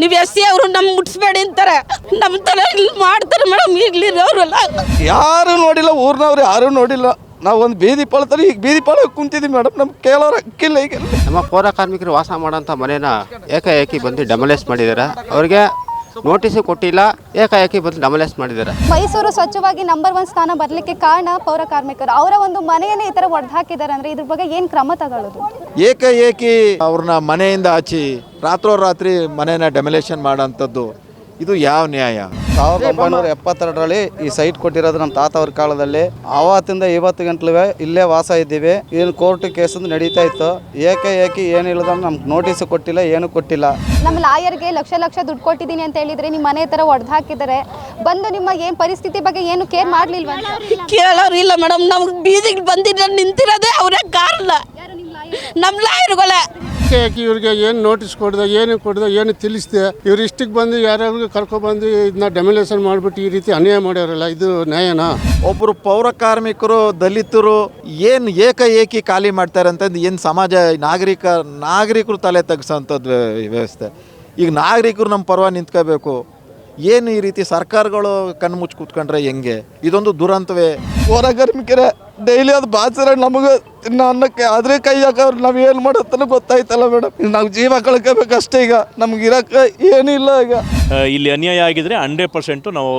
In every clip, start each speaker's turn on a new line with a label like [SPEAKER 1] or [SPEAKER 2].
[SPEAKER 1] ನೀವು S C ಅವರು ನಮ್ಗೆ ಮುಟ್ಸ್ಬೇಡಿ ಅಂತಾರೆ. ನಮ್ಮ ಥರ ಇಲ್ಲಿ ಮಾಡ್ತಾರೆ ಮೇಡಮ್ ಇಲ್ಲಿರೋರೆಲ್ಲ.
[SPEAKER 2] ಯಾರು ನೋಡಿಲ್ಲ ಊರ್ನವ್ರು ಯಾರು ನೋಡಿಲ್ಲ. ನಾವು ಒಂದು ಬೀದಿ ಪಾಳ್ತಾರೆ ಈಗ ಬೀದಿ ಪಾಳ ಕುಂತಿದ್ದೀವಿ ಮೇಡಮ್ ನಮ್ಗೆ ಕೇಳೋರು ಹಕ್ಕಿಲ್ಲ ಈಗ.
[SPEAKER 3] ನಮ್ಮ ಪೌರ ಕಾರ್ಮಿಕರು ವಾಸ ಮಾಡೋಂಥ ಮನೇನ ಏಕಾಏಕಿ ಬಂದು ಡಮಲೇಸ್ ಮಾಡಿದ್ದಾರೆ. ಅವ್ರಿಗೆ ನೋಟಿಸು ಕೊಟ್ಟಿಲ್ಲ ಏಕಾಏಕಿ ಬಂದು ಡಮಲೇಸ್ ಮಾಡಿದ್ದಾರೆ.
[SPEAKER 4] ಮೈಸೂರು ಸ್ವಚ್ಛವಾಗಿ ನಂಬರ್ ಒನ್ ಸ್ಥಾನ ಬರಲಿಕ್ಕೆ ಕಾರಣ ಪೌರ ಕಾರ್ಮಿಕರು. ಅವರ ಒಂದು ಮನೆಯನ್ನೇ ಈ ತರ ಒಡೆದು ಹಾಕಿದ್ದಾರೆ ಅಂದರೆ ಇದ್ರ ಬಗ್ಗೆ ಏನು ಕ್ರಮ ತಗೊಳ್ಳೋದು?
[SPEAKER 2] ಏಕಾಏಕಿ ಅವ್ರನ್ನ ಮನೆಯಿಂದ ಆಚಿ ರಾತ್ರೋರಾತ್ರಿ ಮನೆಯನ್ನ ಡೆಮಲೇಷನ್ ಮಾಡೋಂಥದ್ದು ಇದು ಯಾವ ನ್ಯಾಯ?
[SPEAKER 5] ಸಾವಿರದ ಒಂಬೈನೂರ ಎಪ್ಪತ್ತೆರಡರಲ್ಲಿ ಈ ಸೈಟ್ ಕೊಟ್ಟಿರೋದು ನಮ್ಮ ತಾತ ಅವ್ರ ಕಾಲದಲ್ಲಿ. ಆವತ್ತಿಂದ ಇವತ್ತು ಗಂಟ್ಲು ಇಲ್ಲೇ ವಾಸ ಇದ್ದೀವಿ. ಏನು ಕೋರ್ಟ್ ಕೇಸ್ ನಡೀತಾ ಇತ್ತು. ಏಕೆ ಏಕೆ ಏನು ಇಲ್ಲದ ನಮ್ಗೆ ನೋಟಿಸ್ ಕೊಟ್ಟಿಲ್ಲ ಏನು ಕೊಟ್ಟಿಲ್ಲ.
[SPEAKER 4] ನಮ್ಮ ಲಾಯರ್ಗೆ ಲಕ್ಷ ಲಕ್ಷ ದುಡ್ಡು ಕೊಟ್ಟಿದ್ದೀನಿ ಅಂತ ಹೇಳಿದ್ರೆ ನಿಮ್ಮ ಮನೆ ಥರ ಒಡೆದು ಹಾಕಿದ್ದಾರೆ. ಬಂದು ನಿಮ್ಮ ಏನು ಪರಿಸ್ಥಿತಿ ಬಗ್ಗೆ ಏನು ಕೇರ್ ಮಾಡಲಿಲ್ವಾ?
[SPEAKER 1] ಕೇಳೋರು ಇಲ್ಲ ಮೇಡಮ್. ನಮ್ಗೆ ಬೀದಿಗೆ ಬಂದಿರೋ ನಿಂತಿರೋದೇ ಅವರೇ
[SPEAKER 6] ಯಾಕೆ ಇವ್ರಿಗೆ ಏನು ನೋಟಿಸ್ ಕೊಡ್ದೆ, ಏನು ಕೊಡ್ದೆ, ಏನು ತಿಳಿಸ್ದೆ? ಇವ್ರು ಇಷ್ಟಕ್ಕೆ ಬಂದು ಯಾರ್ಯಾರಿಗೂ ಕರ್ಕೊಬಂದು ಇದನ್ನ ಡೆಮಿಲೇಷನ್ ಮಾಡಿಬಿಟ್ಟು ಈ ರೀತಿ ಅನ್ಯಾಯ ಮಾಡ್ಯಾರಲ್ಲ, ಇದು ನ್ಯಾಯನಾ?
[SPEAKER 2] ಒಬ್ಬರು ಪೌರ ಕಾರ್ಮಿಕರು, ದಲಿತರು ಏನು ಏಕಾಏಕಿ ಖಾಲಿ ಮಾಡ್ತಾರೆ ಅಂತಂದು ಏನು ಸಮಾಜ ನಾಗರಿಕ, ನಾಗರಿಕರು ತಲೆ ತಗ್ಸೋಂಥದ್ದು ವ್ಯ- ವ್ಯವಸ್ಥೆ. ಈಗ ನಾಗರಿಕರು ನಮ್ಮ ಪರ್ವ ನಿಂತ್ಕೋಬೇಕು. ಏನು ಈ ರೀತಿ ಸರ್ಕಾರಗಳು ಕಣ್ಣು ಮುಚ್ಚಿ ಕೂತ್ಕೊಂಡ್ರೆ ಹೆಂಗೆ? ಇದೊಂದು ದುರಂತವೇ? ಹೊರ ಕಾರ್ಮಿಕರೇ ಡೈಲಿ ಅದು ಬಾಚರ ನಮಗೆ ಇನ್ನು ಅನ್ನಕ್ಕೆ. ಆದ್ರೆ ಕೈ ಹಾಕೋರು ನಾವು ಏನು ಮಾಡತ್ತಲ್ಲ ಗೊತ್ತಾಯ್ತಲ್ಲ ಮೇಡಮ್. ನಾವು ಜೀವ ಕಳ್ಕೋಬೇಕು ಅಷ್ಟೇ ಈಗ. ನಮ್ಗೆ ಇರಕ್ಕೆ ಏನಿಲ್ಲ ಈಗ.
[SPEAKER 7] ಇಲ್ಲಿ ಅನ್ಯಾಯ ಆಗಿದ್ರೆ ಹಂಡ್ರೆಡ್ ಪರ್ಸೆಂಟು ನಾವು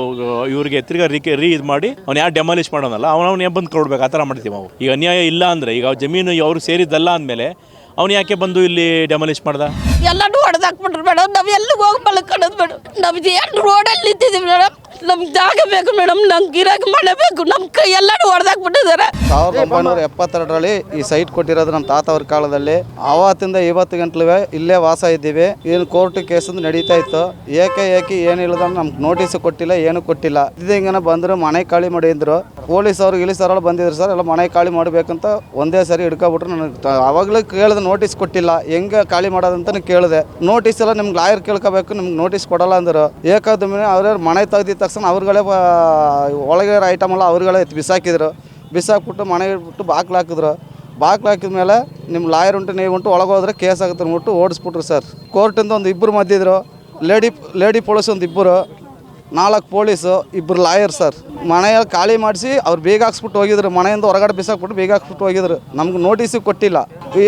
[SPEAKER 7] ಇವ್ರಿಗೆ ತಿರ್ಗಾ ರೀ ರೀ ಇದು ಮಾಡಿ ಅವ್ನು ಯಾರು ಡೆಮಾಲಿಷ್ ಮಾಡೋನಲ್ಲ ಅವ್ನು ಅವ್ನು ಬಂದು ಕೊಡ್ಬೇಕು ಆ ಥರ ಮಾಡ್ತೀವಿ ನಾವು. ಈಗ ಅನ್ಯಾಯ ಇಲ್ಲ ಅಂದರೆ ಈಗ ಜಮೀನು ಅವ್ರು ಸೇರಿದ್ದಲ್ಲ ಅಂದಮೇಲೆ ಅವ್ನು ಯಾಕೆ ಬಂದು ಇಲ್ಲಿ ಡೆಮಾಲಿಷ್ ಮಾಡ್ದ?
[SPEAKER 1] ಎಲ್ಲನೂ ಹೊಡೆದಾಕ್ಬಿಟ್ರು ಮೇಡಮ್. ನಾವು ಎಲ್ಲಿಗೆ ಹೋಗಿ ಮಲ್ಕೊಳ್ಳೋದು ಮೇಡಮ್? ನಮ್ದು ಏನು ರೋಡಲ್ಲಿ ನಿಂತಿದ್ದೀವಿ ಮೇಡಮ್? ನಮ್ಗೆ ಜಾಗ ಬೇಕು ಮೇಡಮ್, ನಮ್ಗೆ ಇರೋಕೆ ಮನೆ ಬೇಕು ನಮ್ಮ ಕೈ ಎಲ್ಲನೂ ಹೊಡೆದಾಕ್ಬಿಟ್ಟಿದ್ದಾರೆ
[SPEAKER 5] ಸಾವಿರದ ಒಂಬೈನೂರ ಎಪ್ಪತ್ತೆರಡರಲ್ಲಿ ಈ ಸೈಟ್ ಕೊಟ್ಟಿರೋದು ನಮ್ಮ ತಾತ ಅವ್ರ ಕಾಲದಲ್ಲಿ. ಆವತ್ತಿಂದ ಇವತ್ತು ಗಂಟ್ಲುವೆ ಇಲ್ಲೇ ವಾಸ ಇದ್ದೀವಿ. ಏನು ಕೋರ್ಟ್ ಕೇಸ್ ನಡೀತಾ ಇತ್ತು. ಏಕೆ ಏಕೆ ಏನಿಲ್ಲದ ನಮ್ಗೆ ನೋಟಿಸ್ ಕೊಟ್ಟಿಲ್ಲ, ಏನು ಕೊಟ್ಟಿಲ್ಲ. ಹಿಂಗನ ಬಂದರು, ಮನೆ ಖಾಲಿ ಮಾಡಿದ್ರು ಪೊಲೀಸ್ ಅವ್ರು ಇಲ್ಲಿ ಸರಳ ಬಂದಿದ್ರು ಸರ್, ಎಲ್ಲ ಮನೆ ಖಾಲಿ ಮಾಡಬೇಕಂತ ಒಂದೇ ಸರಿ ಹಿಡ್ಕೊಬಿಟ್ರು. ನನಗೆ ಆವಾಗಲೇ ಕೇಳಿದ ನೋಟಿಸ್ ಕೊಟ್ಟಿಲ್ಲ. ಹೆಂಗೆ ಖಾಲಿ ಮಾಡೋದಂತ ಕೇಳಿದೆ. ನೋಟಿಸ್ ಎಲ್ಲ ನಿಮ್ಗೆ ಲಾಯರ್ ಕೇಳ್ಕೋಬೇಕು, ನಿಮ್ಗೆ ನೋಟಿಸ್ ಕೊಡಲ್ಲ ಅಂದರು. ಏಕಾದಮೆ ಅವ್ರವ್ರ ಮನೆ ತೆಗ್ದಿದ ತಕ್ಷಣ ಅವ್ರುಗಳೇ ಒಳಗೆ ಐಟಮ್ ಎಲ್ಲ ಅವ್ರುಗಳೇ ಬಿಸಾಕಿದ್ರು. ಬಿಸಾಕ್ಬಿಟ್ಟು ಮನೆ ಇಟ್ಬಿಟ್ಟು ಬಾಕ್ಲು ಹಾಕಿದ್ರು. ಬಾಗ್ಲು ಹಾಕಿದ ಮೇಲೆ ನಿಮ್ಮ ಲಾಯರ್ ಉಂಟು, ನೀವು ಉಂಟು, ಒಳಗೆ ಹೋದ್ರೆ ಕೇಸ್ ಆಗುತ್ತೆ ಅಂದ್ಬಿಟ್ಟು ಓಡಿಸ್ಬಿಟ್ರು ಸರ್. ಕೋರ್ಟಿಂದ ಒಂದು ಇಬ್ಬರು ಮದ್ದಿದ್ರು. ಲೇಡಿ ಲೇಡಿ ಪೊಲೀಸ್ ಒಂದು ಇಬ್ಬರು ನಾಲ್ಕು ಪೊಲೀಸು ಇಬ್ಬರು ಲಾಯರ್ ಸರ್ ಮನೆಯ ಖಾಲಿ ಮಾಡಿಸಿ ಅವ್ರು ಬೇಗ ಹಾಕ್ಸ್ಬಿಟ್ಟು ಹೋಗಿದ್ರು. ಮನೆಯಿಂದ ಹೊರಗಡೆ ಬಿಸಾಕ್ಬಿಟ್ಟು ಬೇಗ ಹಾಕ್ಸ್ಬಿಟ್ಟು ಹೋಗಿದ್ರು. ನಮ್ಗೆ ನೋಟಿಸು ಕೊಟ್ಟಿಲ್ಲ.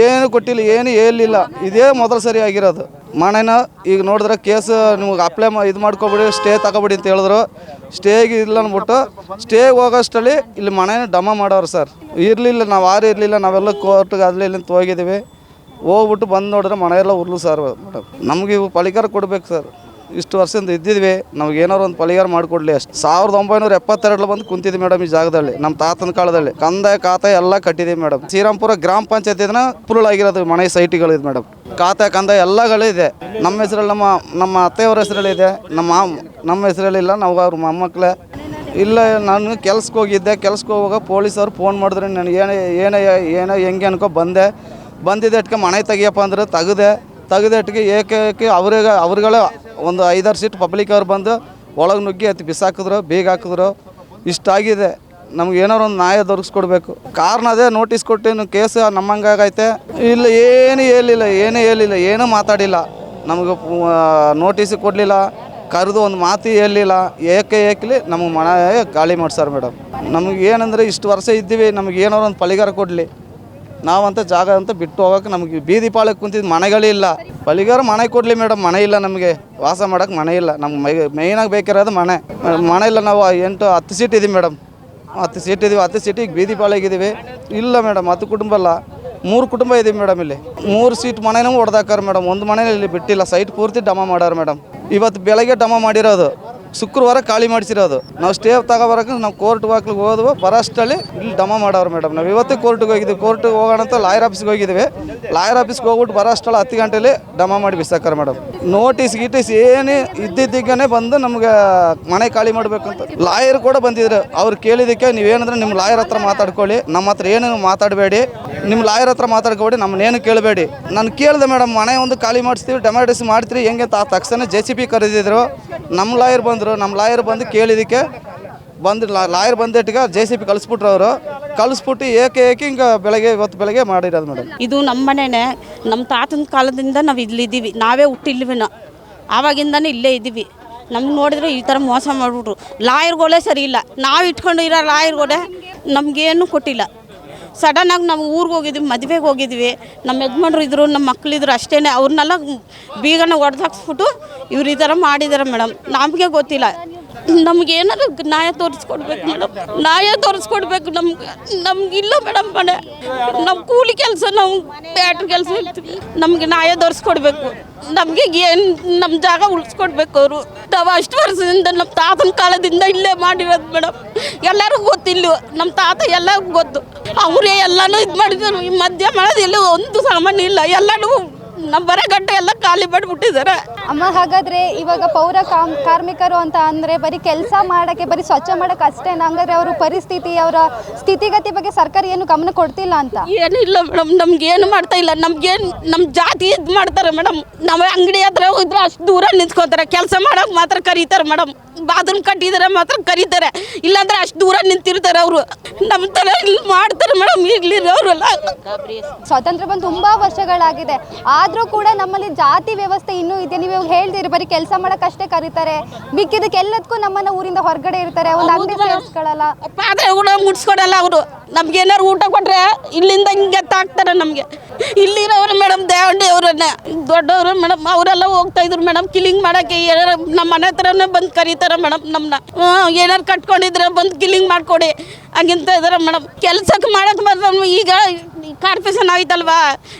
[SPEAKER 5] ಏನು ಕೊಟ್ಟಿಲ್ಲ, ಏನು ಹೇಳಿಲ್ಲ. ಇದೇ ಮೊದಲು ಸರಿ ಆಗಿರೋದು. ಮನೆನ ಈಗ ನೋಡಿದ್ರೆ ಕೇಸ್ ನಿಮ್ಗೆ ಅಪ್ಲೈ ಮಾ ಇದು ಮಾಡ್ಕೊಬಿಡಿ ಸ್ಟೇ ತಗೊಬಿಡಿ ಅಂತ ಹೇಳಿದ್ರು. ಸ್ಟೇಗೆ ಇಲ್ಲ ಅಂದ್ಬಿಟ್ಟು ಸ್ಟೇಗೆ ಹೋಗೋಷ್ಟಲ್ಲಿ ಇಲ್ಲಿ ಮನೇನ ಡಮ ಮಾಡೋರು ಸರ್ ಇರಲಿಲ್ಲ, ನಾವು ಯಾರು ಇರಲಿಲ್ಲ, ನಾವೆಲ್ಲ ಕೋರ್ಟ್ಗೆ ಅಲ್ಲಿ ಇಲ್ಲಿ ಹೋಗಿದ್ದೀವಿ. ಹೋಗ್ಬಿಟ್ಟು ಬಂದು ನೋಡಿದ್ರೆ ಮನೆಯೆಲ್ಲ ಉರ್ಲು ಸರ್ ಮೇಡಮ್ ನಮಗೆ ಇವು ಪಳಿಕಾರ ಕೊಡ್ಬೇಕು ಸರ್ ಇಷ್ಟು ವರ್ಷದಿಂದ ಇದ್ದಿದ್ವಿ, ನಮ್ಗೆ ಏನಾರು ಒಂದು ಪರಿಹಾರ ಮಾಡಿಕೊಡ್ಲಿ ಅಷ್ಟು. ಸಾವಿರದ ಒಂಬೈನೂರ ಎಪ್ಪತ್ತೆರಡರಲ್ಲಿ ಬಂದು ಕುಂತಿದ್ವಿ ಮೇಡಮ್ ಈ ಜಾಗದಲ್ಲಿ, ನಮ್ಮ ತಾತನ ಕಾಲದಲ್ಲಿ. ಕಂದಾಯ ಖಾತೆ ಎಲ್ಲ ಕಟ್ಟಿದ್ದೀವಿ ಮೇಡಮ್. ಶ್ರೀರಾಮ್ಪುರ ಗ್ರಾಮ ಪಂಚಾಯತ್ ಇದನ್ನ ಫುಲ್ ಆಗಿರೋದು ಮನೆ ಸೈಟ್ಗಳಿದೆ ಮೇಡಮ್. ಖಾತೆ, ಕಂದಾಯ ಎಲ್ಲಗಳಿದೆ ನಮ್ಮ ಹೆಸರಲ್ಲಿ ನಮ್ಮ ನಮ್ಮ ಅತ್ತೆಯವರ ಹೆಸರಲ್ಲಿ ಇದೆ. ನಮ್ಮ ಮಾಮ್- ನಮ್ಮ ಹೆಸರಲ್ಲಿ ಇಲ್ಲ, ನಾವು ಅವ್ರ ಮೊಮ್ಮಕ್ಕಳೇ. ಇಲ್ಲ, ನಾನು ಕೆಲ್ಸಕ್ಕೆ ಹೋಗಿದ್ದೆ, ಕೆಲ್ಸಕ್ಕೆ ಹೋಗುವಾಗ ಪೊಲೀಸವ್ರು ಫೋನ್ ಮಾಡಿದ್ರು. ನನಗೆ ಏನೇ ಏನೇ ಏನೋ ಹೆಂಗೆ ಅನ್ಕೋ ಬಂದೆ. ಬಂದಿದ್ದೆ ಇಟ್ಕೊ ಮನೆ ತೆಗಿಯಪ್ಪ ಅಂದ್ರೆ ತೆಗೆದೆ. ತೆಗೆದಿಟ್ಟಿಗೆ ಏಕೆ ಅವ್ರಿಗೆ ಅವ್ರುಗಳೇ ಒಂದು ಐದಾರು ಸೀಟ್ ಪಬ್ಲಿಕ್ ಅವ್ರು ಬಂದು ಒಳಗೆ ನುಗ್ಗಿ ಅತಿ ಬಿಸಾಕಿದ್ರು, ಬೀಗ ಹಾಕಿದ್ರು. ಇಷ್ಟಾಗಿದೆ ನಮ್ಗೆ ಏನಾರು ಒಂದು ನ್ಯಾಯ ದೊರಕಿಸ್ಕೊಡ್ಬೇಕು. ಕಾರಣ ಅದೇ ನೋಟಿಸ್ ಕೊಟ್ಟು ಕೇಸ್ ನಮ್ಮಂಗಾಗೈತೆ. ಇಲ್ಲ, ಏನು ಹೇಳಿಲ್ಲ, ಏನೂ ಹೇಳಿಲ್ಲ, ಏನೂ ಮಾತಾಡಿಲ್ಲ. ನಮಗೆ ನೋಟಿಸ್ ಕೊಡಲಿಲ್ಲ. ಕರೆದು ಒಂದು ಮಾತು ಹೇಳಲಿಲ್ಲ ಏಕೆ ಏಕಲಿ, ನಮಗೆ ಮನೆ ಗಾಳಿ ಮಾಡ್ಸಾರ ಮೇಡಮ್. ನಮಗೆ ಏನಂದರೆ ಇಷ್ಟು ವರ್ಷ ಇದ್ದೀವಿ, ನಮಗೆ ಏನಾರು ಒಂದು ಪಳಿಗಾರ ಕೊಡಲಿ. ನಾವಂತ ಜಾಗ ಅಂತ ಬಿಟ್ಟು ಹೋಗೋಕೆ ನಮಗೆ ಬೀದಿ ಪಾಳಕ್ಕೆ ಕುಂತಿದ್ದು ಮನೆಗಳಿಲ್ಲ ಬಳಿಗಾರ ಮನೆ ಕೊಡಲಿ ಮೇಡಮ್, ಮನೆ ಇಲ್ಲ ನಮಗೆ. ವಾಸ ಮಾಡೋಕ್ಕೆ ಮನೆ ಇಲ್ಲ. ನಮ್ಗೆ ಮೈ ಮೇಯ್ನಾಗಿ ಬೇಕಿರೋದು ಮನೆ. ಮನೆ ಇಲ್ಲ ನಾವು ಎಂಟು, ಹತ್ತು ಸೀಟ್ ಇದ್ದೀವಿ ಮೇಡಮ್. ಹತ್ತು ಸೀಟ್ ಇದೀವಿ, ಹತ್ತು ಸೀಟಿಗೆ ಬೀದಿ ಪಾಳಗಿದ್ದೀವಿ ಇಲ್ಲ ಮೇಡಮ್, ಹತ್ತು ಕುಟುಂಬ ಅಲ್ಲ. ಮೂರು ಕುಟುಂಬ ಇದೀವಿ ಮೇಡಮ್ ಇಲ್ಲಿ. ಮೂರು ಸೀಟ್ ಮನೆನೂ ಹೊಡೆದಾಕಾರ ಮೇಡಮ್. ಒಂದು ಮನೇಲಿ ಇಲ್ಲಿ ಬಿಟ್ಟಿಲ್ಲ. ಸೈಟ್ ಪೂರ್ತಿ ಡಮ ಮಾಡ್ಯಾರ ಮೇಡಮ್. ಇವತ್ತು ಬೆಳಗ್ಗೆ ಡಮ ಮಾಡಿರೋದು. ಶುಕ್ರವಾರ ಖಾಲಿ ಮಾಡಿಸಿರೋದು. ನಾವು ಸ್ಟೇ ತಗೋಬರಕ್ಕೆ ನಾವು ಕೋರ್ಟ್ ವಾಕ್ಲಿಗೆ ಹೋದ್ವು. ಬರಷ್ಟಲ್ಲಿ ಇಲ್ಲಿ ಡಮ ಮಾಡೋರು ಮೇಡಮ್ ನಾವು ಇವತ್ತೇ ಕೋರ್ಟಿಗೆ ಹೋಗಿದ್ದೀವಿ ಕೋರ್ಟ್ಗೆ ಹೋಗೋಣ ಅಂತ ಲಾಯರ್ ಆಫೀಸ್ಗೆ ಹೋಗಿದ್ದೀವಿ ಲಾಯರ್ ಆಫೀಸ್ಗೆ ಹೋಗ್ಬಿಟ್ಟು ಬರೋಷ್ಟಲ್ಲ ಹತ್ತು ಗಂಟೆಲಿ ಡಮ ಮಾಡಿ ಬಿಸಾಕಾರ ಮೇಡಮ್ ನೋಟಿಸ್ ಗೀಟಿಸ್ ಏನೇ ಇದ್ದಿದ್ದಕ್ಕೇ ಬಂದು ನಮ್ಗೆ ಮನೆ ಖಾಲಿ ಮಾಡಬೇಕಂತ. ಲಾಯರ್ ಕೂಡ ಬಂದಿದ್ರು. ಅವ್ರು ಕೇಳಿದ್ದಕ್ಕೆ ನೀವೇನಂದ್ರೆ ನಿಮ್ಮ ಲಾಯರ್ ಹತ್ರ ಮಾತಾಡ್ಕೊಳ್ಳಿ. ನಮ್ಮ ಹತ್ರ ಏನು ಮಾತಾಡಬೇಡಿ. ನಿಮ್ಮ ಲಾಯರ್ ಹತ್ರ ಮಾತಾಡ್ಕೊಬೇಡಿ. ನಮ್ಮನ್ನೇನು ಕೇಳಬೇಡಿ. ನಾನು ಕೇಳಿದೆ ಮೇಡಮ್ ಮನೆ ಒಂದು ಖಾಲಿ ಮಾಡಿಸ್ತೀವಿ ಡೆಮಾಡಿಸ್ ಮಾಡ್ತೀರಿ ಹೆಂಗೆ ತಕ್ಷಣ ಜೆ ಸಿ ಪಿ ಕರೆದಿದ್ರು. ನಮ್ಮ ಲಾಯರ್ ಬಂದರು. ನಮ್ಮ ಲಾಯರ್ ಬಂದು ಕೇಳಿದ್ದಕ್ಕೆ ಬಂದು ಲಾಯರ್ ಬಂದಿಟ್ಟಿಗೆ ಜೆ ಸಿ ಪಿ ಕಳಿಸ್ಬಿಟ್ರು ಅವರು. ಕಳಿಸ್ಬಿಟ್ಟು ಏಕೆ ಏಕೆ ಹಿಂಗೆ ಬೆಳಗ್ಗೆ, ಇವತ್ತು ಬೆಳಗ್ಗೆ ಮಾಡಿರೋದು ಮೇಡಮ್
[SPEAKER 1] ಇದು ನಮ್ಮ ಮನೆನೇ. ನಮ್ಮ ತಾತನ ಕಾಲದಿಂದ ನಾವು ಇಲ್ಲಿದ್ದೀವಿ ನಾವೇ ಹುಟ್ಟಿಲ್ವಿನ? ಆವಾಗಿಂದನೇ ಇಲ್ಲೇ ಇದ್ದೀವಿ ನಮ್ಗೆ ನೋಡಿದ್ರೆ ಈ ಥರ ಮೋಸ ಮಾಡಿಬಿಟ್ರು. ಲಾಯರ್ಗಳೇ ಸರಿ ಇಲ್ಲ. ನಾವು ಇಟ್ಕೊಂಡಿರೋ ಲಾಯರ್ಗಳೇ ನಮಗೇನು ಕೊಟ್ಟಿಲ್ಲ. ಸಡನ್ನಾಗಿ ನಾವು ಊರಿಗೆ ಹೋಗಿದ್ವಿ, ಮದುವೆಗೆ ಹೋಗಿದ್ವಿ. ನಮ್ಮ ಯಜಮಾನ್ರು ಇದ್ದರು ನಮ್ಮ ಮಕ್ಕಳಿದ್ರು ಅಷ್ಟೇ ಅವ್ರನ್ನೆಲ್ಲ ಬೀಗನ ಹೊಡೆದು ಹಾಕ್ಸ್ಬಿಟ್ಟು ಇವ್ರು ಈ ಥರ ಮಾಡಿದ್ದಾರೆ ಮೇಡಮ್ ನಮಗೆ ಗೊತ್ತಿಲ್ಲ. ನಮ್ಗೆ ಏನಾದ್ರು ನ್ಯಾಯ ತೋರಿಸ್ಕೊಡ್ಬೇಕು ಮೇಡಮ್ ನ್ಯಾಯ ತೋರಿಸ್ಕೊಡ್ಬೇಕು ನಮ್ಗೆ. ನಮ್ಗೆ ಇಲ್ಲ ಮೇಡಮ್ ಮನೆ. ನಮ್ಮ ಕೂಲಿ ಕೆಲಸ ನಾವು ಬ್ಯಾಟ್ರಿ ಕೆಲಸ ನಮಗೆ ನ್ಯಾಯ ತೋರಿಸ್ಕೊಡ್ಬೇಕು. ನಮಗೆ ಏನು ನಮ್ಮ ಜಾಗ ಉಳಿಸ್ಕೊಡ್ಬೇಕು ಅವರು. ನಾವು ಅಷ್ಟು ವರ್ಷದಿಂದ ನಮ್ಮ ತಾತನ ಕಾಲದಿಂದ ಇಲ್ಲೇ ಮಾಡಿರೋದು ಮೇಡಮ್. ಎಲ್ಲರಿಗೂ ಗೊತ್ತಿಲ್ಲ ನಮ್ಮ ತಾತ ಎಲ್ಲರಿಗೂ ಗೊತ್ತು. ಅವರೇ ಎಲ್ಲನೂ ಇದು ಮಾಡಿದ್ರು. ಈ ಮಧ್ಯ ಮಾಡೋದಿಲ್ಲ ಒಂದು ಸಾಮಾನ್ಯ ಇಲ್ಲ. ಎಲ್ಲಾನು ನಮ್ಮ ಬರೋ ಗಂಟೆ ಎಲ್ಲ ಖಾಲಿ ಮಾಡಿಬಿಟ್ಟಿದ್ದಾರೆ.
[SPEAKER 4] ಅಮ್ಮ ಹಾಗಾದ್ರೆ ಇವಾಗ ಪೌರ ಕಾಮ್ ಕಾರ್ಮಿಕರು ಅಂತ ಅಂದ್ರೆ ಬರೀ ಕೆಲಸ ಮಾಡಕ್ಕೆ ಬರೀ ಸ್ವಚ್ಛ ಮಾಡಕ್ಕೆ ಅಷ್ಟೇ ಹಂಗಾದ್ರೆ ಅವ್ರ ಪರಿಸ್ಥಿತಿ ಅವರ ಸ್ಥಿತಿಗತಿ ಬಗ್ಗೆ ಸರ್ಕಾರ ಏನು ಗಮನ ಕೊಡ್ತಿಲ್ಲ ಅಂತ?
[SPEAKER 1] ಏನಿಲ್ಲ ಮೇಡಮ್ ನಮ್ಗೆ ಏನು ಮಾಡ್ತಾ ಇಲ್ಲ. ನಮ್ಗೇನು ನಮ್ಮ ಜಾತಿ ಇದು ಮಾಡ್ತಾರೆ ಮೇಡಮ್. ನಮ್ಮ ಅಂಗಡಿ ಹತ್ರ ಹೋಗಿದ್ರೆ ಅಷ್ಟು ದೂರ ನಿಂತ್ಕೋತಾರೆ. ಕೆಲಸ ಮಾಡೋಕೆ ಮಾತ್ರ ಕರೀತಾರೆ ಮೇಡಮ್. ಬಾತ್ರೂಮ್ ಕಟ್ಟಿದ್ರೆ ಮಾತ್ರ ಕರೀತಾರೆ. ಇಲ್ಲಾಂದ್ರೆ ಅಷ್ಟು ದೂರ ನಿಂತಿರ್ತಾರೆ ಅವರು. ನಮ್ಮ ಥರ ಇಲ್ಲಿ ಮಾಡ್ತಾರೆ ಮೇಡಮ್ ಈಗಲಿರೋರೆಲ್ಲ
[SPEAKER 4] ಸ್ವಾತಂತ್ರ್ಯ ಬಂದು ತುಂಬಾ ವರ್ಷಗಳಾಗಿದೆ. ಆದರೂ ಕೂಡ ನಮ್ಮಲ್ಲಿ ಜಾತಿ ವ್ಯವಸ್ಥೆ ಇನ್ನೂ ಇದೆ. ನೀವು ಇವಾಗ ಹೇಳ್ದಿರಿ ಬರೀ ಕೆಲಸ ಮಾಡಕ್ಕಷ್ಟೇ ಕರೀತಾರೆ. ಮಿಕ್ಕಿದಕ್ಕೆಲ್ಲದಕ್ಕೂ ನಮ್ಮನ್ನ ಊರಿಂದ ಹೊರಗಡೆ ಇರ್ತಾರೆ. ಒಂದು ಅಂಗಡಿ ಸೇರಿಸ್ಕೊಳ್ಳಲ್ಲ
[SPEAKER 1] ಕೂಡ ಮುಟ್ಸ್ಕೊಡಲ್ಲ ಅವರು. ನಮ್ಗೆ ಏನಾರು ಊಟ ಕೊಟ್ರೆ ಇಲ್ಲಿಂದ ಹಿಂಗೆ ತಾಕ್ತಾರೆ ನಮಗೆ. ಇಲ್ಲಿರೋರು ಮೇಡಮ್ ದೇವಂಡಿ ಅವರನ್ನ ದೊಡ್ಡವರು ಮೇಡಮ್ ಅವರೆಲ್ಲ ಹೋಗ್ತಾ ಇದ್ರು ಮೇಡಮ್. ಕಿಲಿಂಗ್ ಮಾಡಕ್ಕೆ ಏನಾರ ನಮ್ಮ ಮನೆ ಹತ್ರನೇ ಬಂದು ಕರೀತಾರೆ ಮೇಡಮ್ ನಮ್ಮನ್ನ ಏನಾರು ಕಟ್ಕೊಂಡಿದ್ರೆ ಬಂದು ಕಿಲಿಂಗ್ ಮಾಡ್ಕೊಡಿ. ಹಂಗಿಂತ ಇದಾರೆ ಮೇಡಮ್. ಕೆಲ್ಸಕ್ಕೆ ಮಾಡಕ್ಕೆ ಬಂದ್ರೆ ಈಗ ಕಾರ್ಪೊರೇಷನ್ ಆಯ್ತಲ್ವಾ?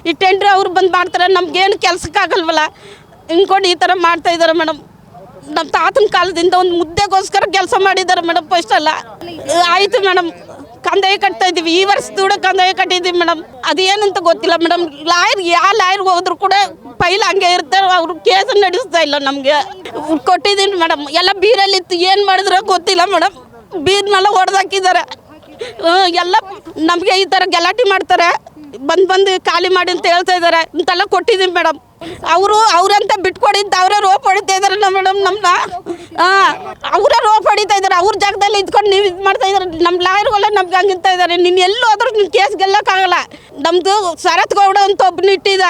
[SPEAKER 1] ಈ ಟೆಂಡ್ರ್ ಅವ್ರು ಬಂದು ಮಾಡ್ತಾರೆ. ನಮ್ಗೇನು ಕೆಲ್ಸಕ್ಕೆ ಆಗಲ್ವಲ್ಲ ಈ ಥರ ಮಾಡ್ತಾ ಇದ್ದಾರೆ ಮೇಡಮ್. ನಮ್ಮ ತಾತನ ಕಾಲದಿಂದ ಒಂದು ಮುದ್ದೆಗೋಸ್ಕರ ಕೆಲಸ ಮಾಡಿದ್ದಾರೆ ಮೇಡಮ್ ಫಸ್ಟ್ ಅಲ್ಲ. ಆಯಿತು ಮೇಡಮ್, ಕಂದಾಯ ಕಟ್ತಾ ಇದ್ದೀವಿ. ಈ ವರ್ಷ ದೂಡ ಕಂದಾಯ ಕಟ್ಟಿದ್ದೀವಿ ಮೇಡಮ್. ಅದೇನಂತ ಗೊತ್ತಿಲ್ಲ ಮೇಡಮ್. ಲಾಯರ್, ಯಾವ ಲಾಯರ್ ಹೋದ್ರು ಕೂಡ ಫೈಲ್ ಹಂಗೆ ಇರ್ತಾರೆ ಅವರು ಕೇಸ್ ನಡೆಸ್ತಾ ಇಲ್ಲ ನಮಗೆ. ಕೊಟ್ಟಿದ್ದೀನಿ ಮೇಡಮ್. ಎಲ್ಲ ಬೀರಲ್ಲಿತ್ತು ಏನು ಮಾಡಿದ್ರೆ ಗೊತ್ತಿಲ್ಲ ಮೇಡಮ್. ಬೀರ್ನೆಲ್ಲ ಹೊಡೆದಾಕಿದ್ದಾರೆ. ಎಲ್ಲ ನಮಗೆ ಈ ಥರ ಗಲಾಟೆ ಮಾಡ್ತಾರೆ. ಬಂದು ಬಂದು ಖಾಲಿ ಮಾಡಿ ಅಂತ ಹೇಳ್ತಾ ಇದ್ದಾರೆ. ಇಂತೆಲ್ಲ ಕೊಟ್ಟಿದ್ದೀನಿ ಮೇಡಮ್. ಅವರು ಅವ್ರಂತ ಬಿಟ್ಕೊಡಿದ್ದು ಅವರೇ ರೋಪ್ ಹೊಡಿತಾ ಇದಾರೆ ಮೇಡಮ್ ನಮ್ಮನ್ನ ಹಾಂ ಅವರೇ ರೋಪ್ ಹೊಡಿತಾ ಇದ್ದಾರೆ ಅವ್ರ ಜಾಗದಲ್ಲಿ ಇದ್ಕೊಂಡು ನೀವು ಇದು ಮಾಡ್ತಾ ಇದ್ದಾರೆ ನಮ್ಮ ಎಲ್ಲ ನಮ್ಗೆ ಹಂಗಿಂತ ಇದ್ದಾರೆ ನೀನು ಎಲ್ಲೂ ಹೋದ್ರೂ ನಿನ್ನ ಕೇಸ್ ಗೆಲ್ಲಕ್ಕಾಗಲ್ಲ. ನಮ್ಮದು ಶರತ್ ಗೌಡ ಅಂತ ಒಬ್ಬನ ಇಟ್ಟಿದ್ದ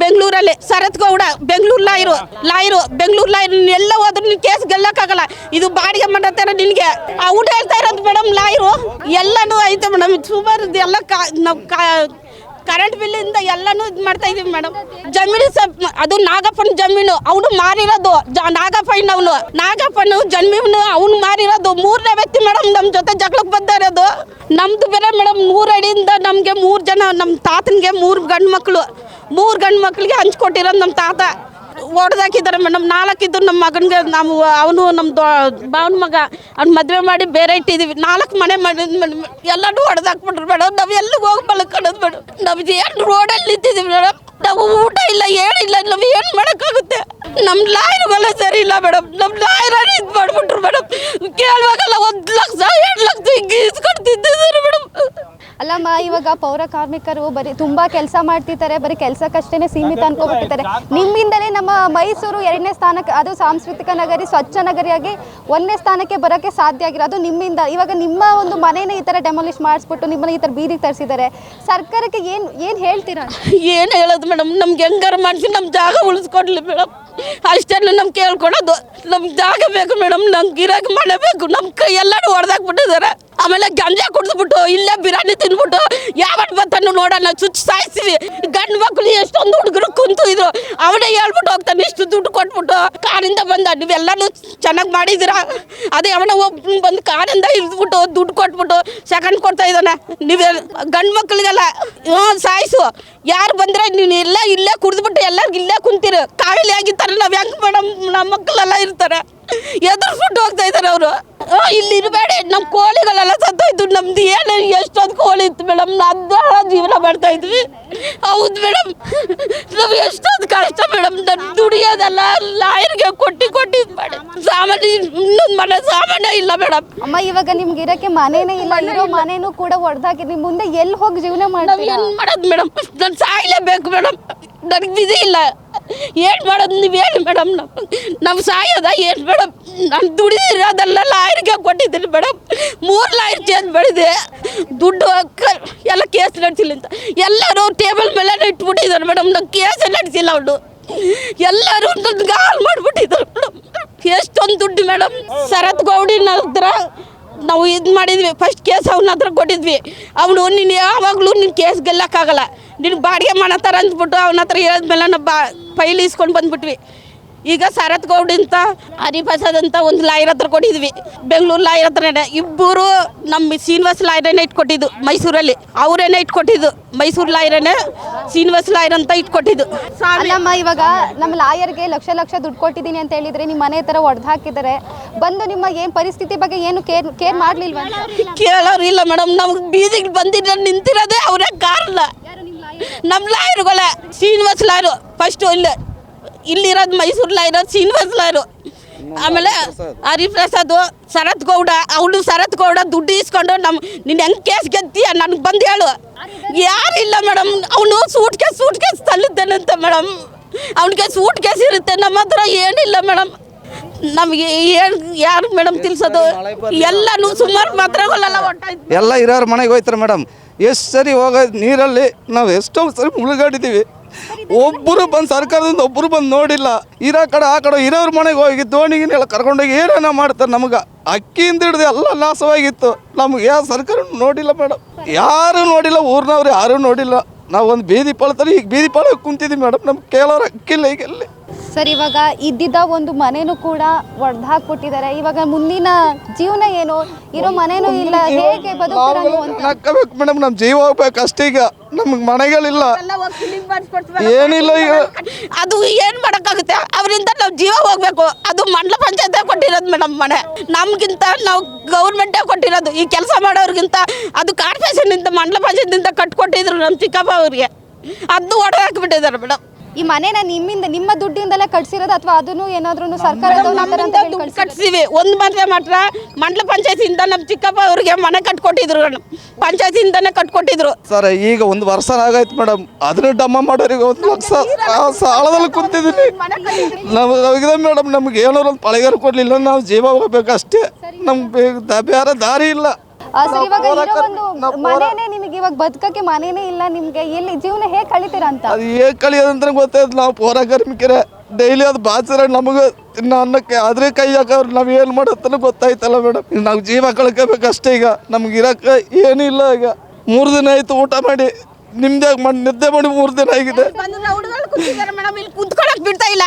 [SPEAKER 1] ಬೆಂಗಳೂರಲ್ಲಿ. Sharath Gowda, Bengaluru lawyer lawyer, Bengaluru lawyer, ನೀನು ಎಲ್ಲ ಹೋದ್ರೆ ನೀನು ಕೇಸ್ ಗೆಲ್ಲಕ್ಕಾಗಲ್ಲ. ಇದು ಬಾಡಿಗೆ ಮಾಡತ್ತಾರ ನಿನಗೆ ಊಟ ಹೇಳ್ತಾ ಇರೋದು ಮೇಡಮ್ ಲಾಯರು. ಎಲ್ಲನೂ ಐತೆ ಮೇಡಮ್. ಸುಮಾರು ಎಲ್ಲ ಕಾ ನಾವು ಕಾ ಕರೆಂಟ್ ಬಿಲ್ಲಿಂದ ಎಲ್ಲನೂ ಇದು ಮಾಡ್ತಾ ಇದೀವಿ ಮೇಡಮ್ ಜಮೀನು ಅದು ನಾಗಪ್ಪನ ಜಮೀನು, ಅವನು ಮಾರಿರೋದು, ಜ ನಾಗಪ್ಪನ ಅವನು ನಾಗಪ್ಪನ ಜಮೀನು ಅವನು ಮಾರಿರೋದು. ಮೂರನೇ ವ್ಯಕ್ತಿ ಮೇಡಮ್ ನಮ್ಮ ಜೊತೆ ಜಗಳಕ್ಕೆ ಬರ್ತಾ ಇರೋದು. ನಮ್ದು ಬೇರೆ ಮೇಡಮ್ ಮೂರು ಅಡಿಯಿಂದ ನಮಗೆ ಮೂರು ಜನ ನಮ್ಮ ತಾತನಿಗೆ ಮೂರು ಗಂಡು ಮಕ್ಕಳು ಮೂರು ಗಂಡು ಮಕ್ಕಳಿಗೆ ಹಂಚ್ಕೊಟ್ಟಿರೋದು ನಮ್ಮ ತಾತ. ಹೊಡೆದಾಕಿದ್ದಾರೆ ಮೇಡಮ್. ನಾಲ್ಕಿದ್ದು ನಮ್ಮ ಮಗನಿಗೆ ನಾವು, ಅವನು ನಮ್ಮ ದೊ, ಭಾವನ ಮಗ. ಅವ್ನು ಮದುವೆ ಮಾಡಿ ಬೇರೆ ಇಟ್ಟಿದ್ದೀವಿ ನಾಲ್ಕು ಮನೆ ಮಾಡಿ ಎಲ್ಲನೂ ಹೊಡೆದಾಕ್ಬಿಟ್ರು ಮೇಡಮ್. ನಾವು ಎಲ್ಲಿಗೆ ಹೋಗಿ ಮಲ್ಕೊಳ್ಳೋದು ಮೇಡಮ್? ನಾವು ಏನು ರೋಡಲ್ಲಿ ನಿಂತಿದ್ದೀವಿ ಮೇಡಮ್? ನಾವು ಊಟ ಇಲ್ಲ, ಏನಿಲ್ಲ, ನಾವು ಏನು ಮಾಡೋಕ್ಕಾಗುತ್ತೆ? ನಮ್ಮ ಲಾಯರ್ಗೆಲ್ಲ ಸರಿ ಇಲ್ಲ ಮೇಡಮ್. ನಮ್ಮ ಲಾಯರ್ ಇದು ಮಾಡಿಬಿಟ್ರು ಮೇಡಮ್. ಕೇಳುವಾಗಲ್ಲ ಒಂದು ಲಕ್ಷ, ಎರಡು ಲಕ್ಷ ಹಿಂಗೆ ಇಸ್ಕೊಂಡು ತಿಂತಿದ್ದಾರೆ ಮೇಡಮ್.
[SPEAKER 4] ಅಲ್ಲಮ್ಮ ಇವಾಗ ಪೌರ ಕಾರ್ಮಿಕರು ಬರೀ ತುಂಬಾ ಕೆಲಸ ಮಾಡ್ತಿದ್ದಾರೆ ಬರೀ ಕೆಲಸಕ್ಕಷ್ಟೇ ಸೀಮಿತ ಅನ್ಕೋಬಿಟ್ಟಿದ್ದಾರೆ. ನಿಮ್ಮಿಂದಲೇ ನಮ್ಮ ಮೈಸೂರು ಎರಡನೇ ಸ್ಥಾನಕ್ಕೆ ಅದು ಸಾಂಸ್ಕೃತಿಕ ನಗರಿ ಸ್ವಚ್ಛ ನಗರಿಯಾಗಿ ಒಂದನೇ ಸ್ಥಾನಕ್ಕೆ ಬರೋಕ್ಕೆ ಸಾಧ್ಯ ಆಗಿರೋದು ನಿಮ್ಮಿಂದ. ಇವಾಗ ನಿಮ್ಮ ಒಂದು ಮನೇನ ಈ ಥರ ಡೆಮಾಲಿಷ್ ಮಾಡಿಸ್ಬಿಟ್ಟು ನಿಮ್ಮನ್ನ ಈ ಥರ ಬೀದಿಗೆ ತರಿಸಿದ್ದಾರೆ. ಸರ್ಕಾರಕ್ಕೆ ಏನು ಏನು ಹೇಳ್ತೀರಾ?
[SPEAKER 1] ಏನು ಹೇಳೋದು ಮೇಡಮ್? ನಮ್ಗೆ ಹೆಂಗಾರ ಮಾಡಿಸಿ ನಮ್ಮ ಜಾಗ ಉಳಿಸ್ಕೊಡ್ಲಿ ಮೇಡಮ್. ಅಷ್ಟೆಲ್ಲ ನಮ್ಗೆ ಕೇಳ್ಕೊಡೋದು. ನಮ್ಮ ಜಾಗ ಬೇಕು ಮೇಡಮ್ ನಮ್ಗೆ ಇರೋಕೆ ಮನೆ ಬೇಕು. ನಮ್ಮ ಕೈ ಎಲ್ಲರೂ ಹೊಡೆದಾಕ್ಬಿಟ್ಟಿದ್ದಾರೆ ಆಮೇಲೆ ಗಂಜಾ ಕುಡಿದ್ಬಿಟ್ಟು ಇಲ್ಲೇ ಬಿರಿಯಾನಿ ತಿಂದ್ಬಿಟ್ಟು ಯಾವತ್ತು ಬರ್ತಾನು ನೋಡೋಣ ಚುಚ್ಚು ಸಾಯಿಸಿವಿ ಗಂಡು ಮಕ್ಕಳು ಎಷ್ಟೊಂದು ಹುಡುಗರು ಕುಂತು ಇದ್ರು. ಅವನೇ ಹೇಳ್ಬಿಟ್ಟು ಹೋಗ್ತಾನೆ, ಇಷ್ಟು ದುಡ್ಡು ಕೊಟ್ಬಿಟ್ಟು ಕಾರಿಂದ ಬಂದ. ನೀವೆಲ್ಲನೂ ಚೆನ್ನಾಗಿ ಮಾಡಿದ್ದೀರಾ? ಅದೇ ಅವನ ಬಂದು ಕಾರಿಂದ ಇಳಿದ್ಬಿಟ್ಟು ದುಡ್ಡು ಕೊಟ್ಬಿಟ್ಟು ಸೆಕೆಂಡ್ ಕೊಡ್ತಾ ಇದ್ದಾನೆ. ನೀವೇ ಗಂಡು ಮಕ್ಕಳಿಗೆಲ್ಲ ಸಾಯಿಸು. ಯಾರು ಬಂದ್ರೆ ನೀನು ಎಲ್ಲ ಇಲ್ಲೇ ಕುಡಿದ್ಬಿಟ್ಟು ಎಲ್ಲರಿಗೂ ಇಲ್ಲೇ ಕುಂತೀರಿ. ಕಾಯಿಲೆ ಆಗಿರ್ತಾರೆ, ನಾವು ಹೆಂಗೆ ಮೇಡಮ್ ನಮ್ಮ ಮಕ್ಕಳೆಲ್ಲ ಇರ್ತಾರೆ. ಎದುರಿಸ್ಬಿಟ್ಟು ಹೋಗ್ತಾ ಇದ್ದಾರೆ ಅವರು. ಇಲ್ಲಿ ಇರಬೇಡಿ. ನಮ್ಮ ಕೋಳಿಗಳೆಲ್ಲ ಸತ್ತೋಯ್ತು. ನಮ್ದು ಏನು ಎಷ್ಟೊಂದು ಕೋಳಿ ಇತ್ತು ಮೇಡಮ್. ಅದ್ರ ಜೀವನ ಮಾಡ್ತಾ ಇದ್ವಿ. ಹೌದು ಮೇಡಮ್. ನಾವು ಎಷ್ಟೊಂದು ಕಷ್ಟ ಮೇಡಮ್. ನನ್ನ ದುಡಿಯೋದೆಲ್ಲ ಲಾಯರ್ಗೆ ಕೊಟ್ಟು ಕೊಟ್ಟು ಇದು ಮಾಡಿ. ಸಾಮಾನ್ಯ ಇನ್ನೊಂದು ಮನೆ ಸಾಮಾನ್ಯ ಇಲ್ಲ ಮೇಡಮ್.
[SPEAKER 4] ಅಮ್ಮ ಇವಾಗ ನಿಮ್ಗೆ ಇರೋಕ್ಕೆ ಮನೆನೇ ಇಲ್ಲ. ಇರೋ ಮನೇನೂ ಕೂಡ ಹೊಡೆದಾಕಿ ನಿಮ್ಮ ಮುಂದೆ ಎಲ್ಲಿ ಹೋಗಿ ಜೀವನ ಮಾಡ್ತೀರಾ?
[SPEAKER 1] ಏನು ಮಾಡೋದು ಮೇಡಮ್? ನಾನು ಸಾಯಲೇಬೇಕು ಮೇಡಮ್. ನನಗೆ ವಿಧಿ ಇಲ್ಲ. ಏನು ಮಾಡೋದು ನೀವು ಹೇಳಿ ಮೇಡಮ್ ನಾವು? ನಾವು ಸಾಯೋದ ಏನು ಮೇಡಮ್? ನಾನು ದುಡಿದಿರೋದೆಲ್ಲ ಲಾಯರ್ಗೆ ಕೊಟ್ಟಿದ್ದೀನಿ ಮೇಡಮ್. ಮೂರು ಲಾಯರ್ ಚೇಂಜ್ ಮಾಡಿದೆ. ದುಡ್ಡು ಎಲ್ಲ ಕೇಸ್ ನಡೆಸಿಲ್ಲ ಅಂತ. ಎಲ್ಲರೂ ಟೇಬಲ್ ಮೇಲೆ ಇಟ್ಬಿಟ್ಟಿದ್ದಾರೆ ಮೇಡಮ್. ನಂಗೆ ಕೇಸ್ ನಡೆಸಿಲ್ಲ ಅವಳು. ಎಲ್ಲರೂ ನನ್ಗೆ ಹಾಲು ಮಾಡಿಬಿಟ್ಟಿದ್ದಾರೆ ಮೇಡಮ್. ಎಷ್ಟೊಂದು ದುಡ್ಡು ಮೇಡಮ್. ಶರತ್ ಗೌಡಿನ ಹತ್ರ ನಾವು ಇದು ಮಾಡಿದ್ವಿ. ಫಸ್ಟ್ ಕೇಸ್ ಅವನ ಹತ್ರ ಕೊಟ್ಟಿದ್ವಿ. ಅವನು ನೀನು ಯಾವಾಗಲೂ ನಿನ್ನ ಕೇಸ್ ಗೆಲ್ಲಕ್ಕಾಗಲ್ಲ ನಿನ್ನ ಬಾಡಿಗೆ ಮಾಡತ್ತಾರ ಅಂದ್ಬಿಟ್ಟು ಅವನ ಹತ್ರ ಹೇಳಿದ್ಮೇಲೆ ನಾವು ಬಾ ಫೈಲ್ ಇಸ್ಕೊಂಡು ಬಂದ್ಬಿಟ್ವಿ. ಈಗ ಶರತ್ ಗೌಡ್ ಅಂತ ಹರಿಪ್ರಸಾದ್ ಅಂತ ಒಂದು ಲಾಯರ್ ಹತ್ರ ಕೊಟ್ಟಿದ್ವಿ. ಬೆಂಗಳೂರು ಲಾಯರ್ ಹತ್ರನೇ. ಇಬ್ಬರು ನಮ್ಮ ಶ್ರೀನಿವಾಸ್ ಲಾಯರನ್ನೇ ಇಟ್ಕೊಟ್ಟಿದ್ದು ಮೈಸೂರಲ್ಲಿ. ಅವರೇನೆ ಇಟ್ಕೊಟ್ಟಿದ್ದು. ಮೈಸೂರು ಲಾಯರನ್ನೇ ಶ್ರೀನಿವಾಸ್ ಲಾಯರ್ ಅಂತ ಇಟ್ಕೊಟ್ಟಿದ್ದು.
[SPEAKER 4] ನಮ್ಮ ಇವಾಗ ನಮ್ಮ ಲಾಯರ್ಗೆ ಲಕ್ಷ ಲಕ್ಷ ದುಡ್ಡು ಕೊಟ್ಟಿದ್ದೀನಿ ಅಂತ ಹೇಳಿದ್ರೆ ನಿಮ್ಮ ಮನೆ ಥರ ಒಡೆದು ಹಾಕಿದ್ದಾರೆ ಬಂದು ನಿಮ್ಮ ಏನು ಪರಿಸ್ಥಿತಿ ಬಗ್ಗೆ ಏನು ಕೇರ್ ಕೇರ್ ಮಾಡಲಿಲ್ವ
[SPEAKER 1] ಕೇಳೋರು ಇಲ್ಲ ಮೇಡಮ್. ನಮ್ಗೆ ಬೀದಿಗೆ ಬಂದಿರೋ ನಿಂತಿರೋದೇ ಅವರೇ ಕಾರಣ. ನಮ್ಮ ಲಾಯರುಗಳ ಶ್ರೀನಿವಾಸ್ ಲಾಯರು. ಫಸ್ಟ್ ಇಲ್ಲಿ ಇಲ್ಲಿರೋದು ಮೈಸೂರು ಲಾಯರು ಶ್ರೀನಿವಾಸ್ ಲಾಯರು. ಆಮೇಲೆ ಹರಿಪ್ರಸಾದ್ ಶರತ್ ಗೌಡ ಅವಳು ಶರತ್ ಗೌಡ ದುಡ್ಡು ಇಸ್ಕೊಂಡು ನಮ್ಮ ನಿನ್ನ ಹೆಂಗೆ ಕೇಸ್ ಗೆದ್ದೀಯ? ನನಗೆ ಬಂದು ಹೇಳು. ಇಲ್ಲ ಮೇಡಮ್ ಅವನು ಸೂಟ್ ಕೇಸ್ ಸೂಟ್ ಕೇಸ್ ತಲ್ಲುತ್ತೇನಂತ ಮೇಡಮ್. ಅವನಿಗೆ ಸೂಟ್ ಕೇಸ್ ಇರುತ್ತೆ ನಮ್ಮ ಹತ್ರ ಏನಿಲ್ಲ ಮೇಡಮ್. ನಮಗೆ ಏನು ಯಾರು ಮೇಡಮ್ ತಿಳಿಸೋದು? ಎಲ್ಲನೂ ಸುಮಾರು ಮಾತ್ರ
[SPEAKER 5] ಎಲ್ಲ ಇರೋರು ಮನೆಗೆ ಹೋಯ್ತಾರೆ ಮೇಡಮ್. ಎಷ್ಟು ಸರಿ ಹೋಗೋದು ನೀರಲ್ಲಿ ನಾವು ಎಷ್ಟೋ ಸರಿ ಮುಳುಗಾಡಿದ್ದೀವಿ ಒಬ್ಬರು ಬಂದು ಸರ್ಕಾರದಿಂದ ಒಬ್ಬರು ಬಂದು ನೋಡಿಲ್ಲ. ಇರೋ ಕಡೆ, ಆ ಕಡೆ, ಇರೋರ ಮನೆಗೆ ಹೋಗಿ ದೋಣಿಗಿನೆಲ್ಲ ಕರ್ಕೊಂಡೋಗಿ ಏನೇನೋ ಮಾಡ್ತಾರೆ ನಮಗೆ? ಅಕ್ಕಿಯಿಂದ ಹಿಡಿದು ಎಲ್ಲ ನಾಶವಾಗಿತ್ತು. ನಮ್ಗೆ ಯಾವ ಸರ್ಕಾರ ನೋಡಿಲ್ಲ ಮೇಡಮ್ ಯಾರು ನೋಡಿಲ್ಲ, ಊರಿನವ್ರು ಯಾರೂ ನೋಡಿಲ್ಲ. ನಾವು ಒಂದು ಬೀದಿ ಪಾಳ್ತಾರೆ ಈಗ ಬೀದಿ ಪಾಳಕ್ಕೆ ಕುಂತಿದ್ದೀವಿ ಮೇಡಮ್ ನಮ್ಗೆ ಕೇಳೋರು ಅಕ್ಕಿಲ್ಲ ಈಗ ಎಲ್ಲಿ
[SPEAKER 4] ಸರ್ ಇವಾಗ ಇದ್ದಿದ್ದ ಒಂದು ಮನೆನೂ ಕೂಡ ಒಡೆದು ಹಾಕ್ಬಿಟ್ಟಿದ್ದಾರೆ ಇವಾಗ ಮುಂದಿನ ಜೀವನ ಏನು? ಇರೋ ಮನೆನೂ ಇಲ್ಲ. ಹೇಗೆ ಬದುಕಬೇಕು ಅಂತ?
[SPEAKER 5] ಮೇಡಮ್. ನಮ್ ಜೀವ ಹೋಗ್ಬೇಕು ಅಷ್ಟೀಗ ನಮ್ಗೆ ಮನೆಗಳಿಲ್ಲ. ಏನಿಲ್ಲ ಈಗ.
[SPEAKER 1] ಅದು ಏನ್ ಮಾಡಕ್ಕಾಗುತ್ತೆ? ಅವರಿಂದ ನಾವು ಜೀವ ಹೋಗ್ಬೇಕು. ಅದು ಮಂಡಲ ಪಂಚಾಯತ್ ಕೊಟ್ಟಿರೋದು ಮೇಡಮ್ ಮನೆ. ನಮ್ಗಿಂತ ನಾವು ಗೌರ್ಮೆಂಟೇ ಕೊಟ್ಟಿರೋದು. ಈ ಕೆಲಸ ಮಾಡೋರ್ಗಿಂತ ಅದು ಕಾರ್ಪೊರೇಷನ್ ಇಂದ ಮಂಡಲ ಪಂಚಾಯತ್ ಇಂದ ಕಟ್ಕೊಟ್ಟಿದ್ರು ನಮ್ಮ ಚಿಕ್ಕಪ್ಪ ಅವ್ರಿಗೆ. ಅದು ಒಡೆದಾಕ್ಬಿಟ್ಟಿದ್ದಾರೆ ಮೇಡಮ್.
[SPEAKER 4] ಈ ಮನೆನ ನಿಮ್ಮಿಂದ ನಿಮ್ಮ ದುಡ್ಡಿಂದಲೇ ಕಟ್ಸಿರೋದು ಅಥವಾ ಅದನ್ನು ಏನಾದ್ರೂ ಸರ್ಕಾರ?
[SPEAKER 1] ಕಟ್ಸಿವಿ. ಒಂದು ಮನೆ ಮಾತ್ರ. ಮಂಡಲ ಪಂಚಾಯತಿಯಿಂದ ನಮ್ಮ ಚಿಕ್ಕಪ್ಪ ಅವ್ರಿಗೆ ಮನೆ ಕಟ್ಕೊಟ್ಟಿದ್ರು. ಪಂಚಾಯತಿಯಿಂದನೇ ಕಟ್ಕೊಟ್ಟಿದ್ರು.
[SPEAKER 5] ಸರ್ ಈಗ ಒಂದು ವರ್ಷ ಆಗೈತೆ ಮೇಡಮ್. ಅದನ್ನು ಡಮ್ಮ ಮಾಡೋರಿಗೆ ಒಂದು ಲಕ್ಷ ಸಾಲದಲ್ಲಿ ಕುಂತಿದ್ದೀನಿ. ನಮಗೆ ಮೇಡಮ್. ನಮ್ಗೆ ಏನಾರು ಒಂದು ಪಳೆಗಾರ ಕೊಡಲಿಲ್ಲ. ನಾವು ಜೀವ ಹೋಗ್ಬೇಕಷ್ಟೇ. ನಮ್ಗೆ ಬೇರೆ ದಾರಿ ಇಲ್ಲ.
[SPEAKER 4] ಸರ್ ಇವಾಗ ಇರೋ ಒಂದು ಮನೆನೇ ನಿಮಗೆ ಇವಾಗ ಬದುಕಕ್ಕೆ ಮನೆನೇ ಇಲ್ಲ ನಿಮ್ಗೆ ಎಲ್ಲಿ ಜೀವನ ಹೇಗೆ ಕಳಿತೀರಾ ಅಂತ?
[SPEAKER 5] ಅದು ಹೇಗೆ ಕಳಿಯೋದಂತ ಗೊತ್ತಾಯ್ತು ನಾವು ಪೋರ ಕಾರ್ಮಿಕರೇ. ಡೈಲಿ ಅದು ಬಾಚಿರ ನಮಗೆ ಅನ್ನಕ್ಕೆ ಆದ್ರೆ ಕೈ ಹಾಕೋರು ನಾವು ಏನು ಮಾಡತ್ತಲ್ಲ ಗೊತ್ತಾಯ್ತಲ್ಲ ಮೇಡಮ್ ನಾವು ಜೀವ ಕಳ್ಕೋಬೇಕು ಅಷ್ಟೇ ಈಗ. ನಮ್ಗೆ ಇರಕ್ಕೆ ಏನಿಲ್ಲ ಈಗ. ಮೂರು ದಿನ ಆಯ್ತು ಊಟ ಮಾಡಿ ನಿಮ್ದೇ ಮಾಡಿ ನಿದ್ದೆ ಮಾಡಿ ಮೂರು ದಿನ ಆಗಿದೆ.
[SPEAKER 1] ಮೇಡಮ್ ಇಲ್ಲಿ ಕುತ್ಕೊಳಕ್ ಬಿಡ್ತಾ ಇಲ್ಲ.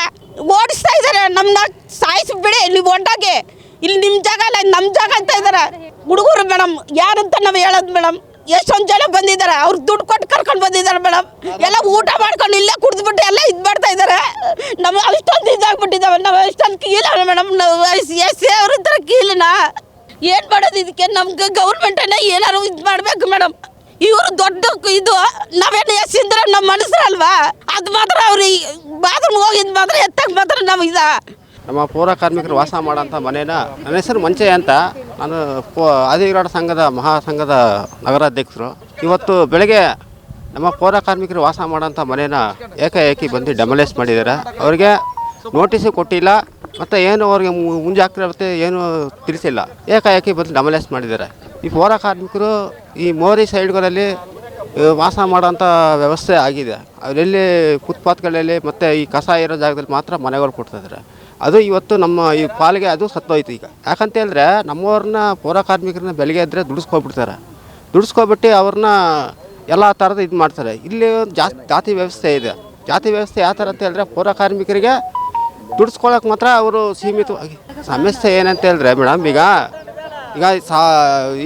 [SPEAKER 1] ಓಡಿಸ್ತಾ ಇದಾರೆ ನಮ್ನ ಸಾಯಿಸಿ ಬಿಡಿ ನೀವು ಹೊಂಟಾಗೆ ಇಲ್ಲಿ ನಿಮ್ ಜಾಗ ಅಲ್ಲ ನಮ್ಮ ಜಾಗ ಅಂತ ಇದ್ದಾರೆ ಹುಡುಗರು ಮೇಡಮ್, ಯಾರಂತ ನಾವು ಹೇಳೋದು ಮೇಡಮ್, ಎಷ್ಟೊಂದು ಜನ ಬಂದಿದ್ದಾರೆ, ಅವ್ರು ದುಡ್ಡು ಕೊಟ್ಟು ಕರ್ಕೊಂಡು ಬಂದಿದ್ದಾರೆ ಮೇಡಮ್. ಎಲ್ಲ ಊಟ ಮಾಡ್ಕೊಂಡು ಇಲ್ಲೇ ಕುಡಿದ್ಬಿಟ್ಟು ಎಲ್ಲ ಇದು ಮಾಡ್ತಾ ಇದ್ದಾರೆ. ನಮ್ಮ ಅಷ್ಟೊಂದು ಇದಾಗ್ಬಿಟ್ಟಿದ್ದಾವೆ ನಾವು ಅಷ್ಟೊಂದು ಕೀಲ ಮೇಡಮ್, ನಾವು ಎಸ್ ಅವ್ರ ಥರ ಕೀಲನ ಏನು ಮಾಡೋದು ಇದಕ್ಕೆ ನಮ್ಗೆ ಗೌರ್ಮೆಂಟನ್ನ ಏನಾರು ಇದು ಮಾಡಬೇಕು ಮೇಡಮ್. ಇವರು ದೊಡ್ಡ ಇದು, ನಾವೇನು ಎಷ್ಟಿದ್ರೆ ನಮ್ಮ ಮನಸ್ಸಲ್ವಾ ಅದು ಮಾತ್ರ ಅವ್ರು ಬಾತ್ರೂಮ್ ಹೋಗಿದ್ದು ಮಾತ್ರ ಎತ್ತಕ್ಕೆ ಮಾತ್ರ ನಾವು ಇದ
[SPEAKER 3] ನಮ್ಮ ಪೌರ ಕಾರ್ಮಿಕರು ವಾಸ ಮಾಡೋಂಥ ಮನೇನ ನನ್ನ ಹೆಸರು ಮಂಚೆ ಅಂತ ನಾನು ಪೋ ಸಂಘದ ಮಹಾಸಂಘದ ನಗರಾಧ್ಯಕ್ಷರು. ಇವತ್ತು ಬೆಳಗ್ಗೆ ನಮ್ಮ ಪೌರ ಕಾರ್ಮಿಕರು ವಾಸ ಮಾಡೋಂಥ ಮನೇನ ಏಕಾಏಕಿ ಬಂದು ಡೆಮಲೇಸ್ ಮಾಡಿದ್ದಾರೆ. ಅವರಿಗೆ ನೋಟಿಸು ಕೊಟ್ಟಿಲ್ಲ ಮತ್ತು ಏನು ಅವ್ರಿಗೆ ಮುಂಜಾಗ್ರತೆ ಏನು ತಿಳಿಸಿಲ್ಲ. ಏಕಾಏಕಿ ಬಂದು ಡೆಮಲೇಸ್ ಮಾಡಿದ್ದಾರೆ. ಈ ಪೌರ ಕಾರ್ಮಿಕರು ಈ ಮೋರಿ ಸೈಡ್ಗಳಲ್ಲಿ ವಾಸ ಮಾಡೋಂಥ ವ್ಯವಸ್ಥೆ ಆಗಿದೆ. ಅವರೆಲ್ಲಿ ಫುಟ್ಪಾತ್ಗಳಲ್ಲಿ ಮತ್ತು ಈ ಕಸ ಇರೋ ಜಾಗದಲ್ಲಿ ಮಾತ್ರ ಮನೆಗಳು ಕೊಡ್ತಿದ್ದಾರೆ ಅದು ಇವತ್ತು ನಮ್ಮ ಈ ಪಾಲಿಗೆ ಅದು ಸತ್ತೋಯ್ತು ಈಗ. ಯಾಕಂತ ಹೇಳಿದ್ರೆ ನಮ್ಮವ್ರನ್ನ ಪೌರ ಕಾರ್ಮಿಕರನ್ನ ಬೆಳಗ್ಗೆ ಎದ್ದರೆ ದುಡಿಸ್ಕೊಬಿಡ್ತಾರೆ. ದುಡಿಸ್ಕೊಬಿಟ್ಟು ಅವ್ರನ್ನ ಎಲ್ಲ ಥರದ ಇದು ಮಾಡ್ತಾರೆ. ಇಲ್ಲಿ ಜಾಸ್ತಿ ಜಾತಿ ವ್ಯವಸ್ಥೆ ಇದೆ. ಜಾತಿ ವ್ಯವಸ್ಥೆ ಯಾವ ಥರ ಅಂತ ಹೇಳಿದ್ರೆ ಪೌರ ಕಾರ್ಮಿಕರಿಗೆ ದುಡಿಸ್ಕೊಳಕ್ಕೆ ಮಾತ್ರ ಅವರು ಸೀಮಿತವಾಗಿ ಸಮಸ್ಯೆ ಏನಂತ ಹೇಳಿದ್ರೆ ಮೇಡಮ್ ಈಗ ಈಗ ಸಾ,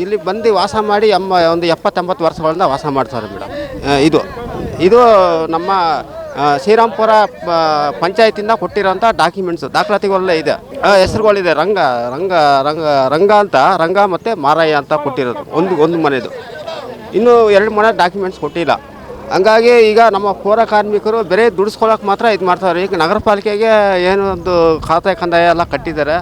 [SPEAKER 3] ಇಲ್ಲಿ ಬಂದು ವಾಸ ಮಾಡಿ ಎಮ್ಮ ಒಂದು ಎಪ್ಪತ್ತೆಂಬತ್ತು ವರ್ಷಗಳಿಂದ ವಾಸ ಮಾಡ್ತಾರೆ ಮೇಡಮ್. ಇದು ಇದು ನಮ್ಮ ಶ್ರೀರಾಮ್ಪುರ ಪಂಚಾಯತಿಂದ ಕೊಟ್ಟಿರೋಂಥ ಡಾಕ್ಯುಮೆಂಟ್ಸ್ ದಾಖಲಾತಿಗಳಲ್ಲೇ ಇದೆ. ಹೆಸರುಗಳಿದೆ, ರಂಗ ರಂಗ ರಂಗ ರಂಗ ಅಂತ, ರಂಗ ಮತ್ತು ಮಾರಯ್ಯ ಅಂತ ಕೊಟ್ಟಿರೋದು, ಒಂದು ಒಂದು ಮನೆದು. ಇನ್ನೂ ಎರಡು ಮನೆ ಡಾಕ್ಯುಮೆಂಟ್ಸ್ ಕೊಟ್ಟಿಲ್ಲ. ಹಂಗಾಗಿ ಈಗ ನಮ್ಮ ಪೌರ ಕಾರ್ಮಿಕರು ಬೇರೆ ದುಡಿಸ್ಕೊಳಕ್ಕೆ ಮಾತ್ರ ಇದು ಮಾಡ್ತಾರೆ. ಈಗ ನಗರ ಪಾಲಿಕೆಗೆ ಏನು ಒಂದು ಖಾತೆ ಕಂದಾಯ ಎಲ್ಲ ಕಟ್ಟಿದ್ದಾರೆ.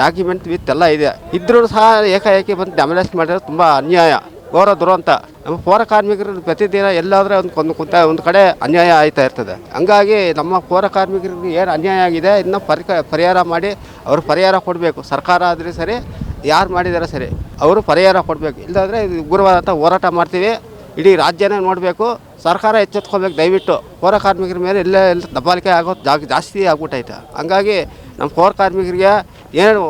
[SPEAKER 3] ಡಾಕ್ಯುಮೆಂಟ್ ವಿತ್ ಎಲ್ಲ ಇದೆ. ಇದ್ರೂ ಸಹ ಏಕಾಏಕಿ ಬಂದು ಡ್ಯಾಮೇಜ್ ಮಾಡಿರೋದು ತುಂಬ ಅನ್ಯಾಯ. ಘೋರ ದುರಂತ ನಮ್ಮ ಪೌರ ಕಾರ್ಮಿಕರು ಪ್ರತಿದಿನ ಎಲ್ಲಾದರೆ ಒಂದು ಒಂದು ಕುಂತ ಒಂದು ಕಡೆ ಅನ್ಯಾಯ ಆಯ್ತಾ ಇರ್ತದೆ. ಹಂಗಾಗಿ ನಮ್ಮ ಪೌರ ಕಾರ್ಮಿಕರಿಗೆ ಏನು ಅನ್ಯಾಯ ಆಗಿದೆ ಇದನ್ನ ಪರಿಕ, ಪರಿಹಾರ ಮಾಡಿ ಅವರು ಪರಿಹಾರ ಕೊಡಬೇಕು. ಸರ್ಕಾರ ಆದರೆ ಸರಿ, ಯಾರು ಮಾಡಿದಾರೆ ಸರಿ, ಅವರು ಪರಿಹಾರ ಕೊಡಬೇಕು. ಇಲ್ಲದಾದರೆ ಇದು ಅಂತ ಹೋರಾಟ ಮಾಡ್ತೀವಿ. ಇಡೀ ರಾಜ್ಯನೇ ನೋಡಬೇಕು. ಸರ್ಕಾರ ಎಚ್ಚೆತ್ಕೋಬೇಕು ದಯವಿಟ್ಟು. ಪೌರ ಕಾರ್ಮಿಕರ ಮೇಲೆ ಎಲ್ಲ ಎಲ್ಲ ದಬ್ಬಾಲಿಕೆ ಆಗೋ ಜಾಸ್ತಿ ಆಗ್ಬಿಟ್ಟೈತೆ ಹಂಗಾಗಿ ನಮ್ಮ ಪೌರ ಕಾರ್ಮಿಕರಿಗೆ ಏನು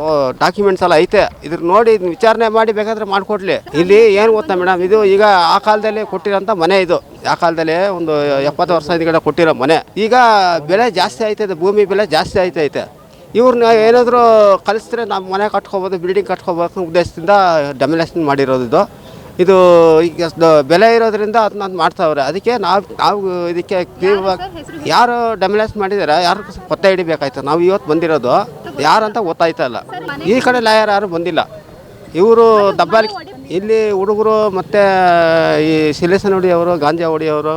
[SPEAKER 3] ಡಾಕ್ಯುಮೆಂಟ್ಸ್ ಎಲ್ಲ ಐತೆ. ಇದ್ರ ನೋಡಿ ಇದನ್ನ ವಿಚಾರಣೆ ಮಾಡಿ ಬೇಕಾದ್ರೆ ಮಾಡಿಕೊಡ್ಲಿ. ಇಲ್ಲಿ ಏನು ಗೊತ್ತಾ ಮೇಡಮ್ ಇದು ಈಗ ಆ ಕಾಲದಲ್ಲಿ ಕೊಟ್ಟಿರೋಂಥ ಮನೆ ಇದು. ಆ ಕಾಲದಲ್ಲಿ ಒಂದು ಎಪ್ಪತ್ತು ವರ್ಷ ಹಿಂದ್ಗಡೆ ಕೊಟ್ಟಿರೋ ಮನೆ. ಈಗ ಬೆಲೆ ಜಾಸ್ತಿ ಆಯ್ತೈತೆ ಭೂಮಿ ಬೆಲೆ ಜಾಸ್ತಿ ಆಯ್ತೈತೆ ಇವ್ರನ್ನ ಏನಾದರೂ ಕಲಿಸಿದ್ರೆ ನಾವು ಮನೆ ಕಟ್ಕೋಬೋದು ಬಿಲ್ಡಿಂಗ್ ಕಟ್ಕೋಬೇಕು ಉದ್ದೇಶದಿಂದ ಡೆಮಿನೇಷನ್ ಮಾಡಿರೋದು ಇದು ಈಗ ಬೆಲೆ ಇರೋದ್ರಿಂದ ಅದನ್ನ ಅದು ಮಾಡ್ತಾವ್ರೆ. ಅದಕ್ಕೆ ನಾವು ನಾವು ಇದಕ್ಕೆ ಯಾರು ಡೆಮೊಲೇಷನ್ ಮಾಡಿದಾರೆ ಯಾರು ಪತ್ತೆ ಹಿಡಿಬೇಕಾಯ್ತು. ನಾವು ಇವತ್ತು ಬಂದಿರೋದು ಯಾರಂತ ಗೊತ್ತಾಯ್ತಾ ಇಲ್ಲ. ಈ ಕಡೆ ಲಾಯರ್ ಯಾರು ಬಂದಿಲ್ಲ. ಇವರು ದಬ್ಬಾಲ್ ಇಲ್ಲಿ ಹುಡುಗರು ಮತ್ತು ಈ ಸಿಲೇಸನ್ ಹೊಡಿಯವರು ಗಾಂಜಾ ಹೊಡಿಯೋರು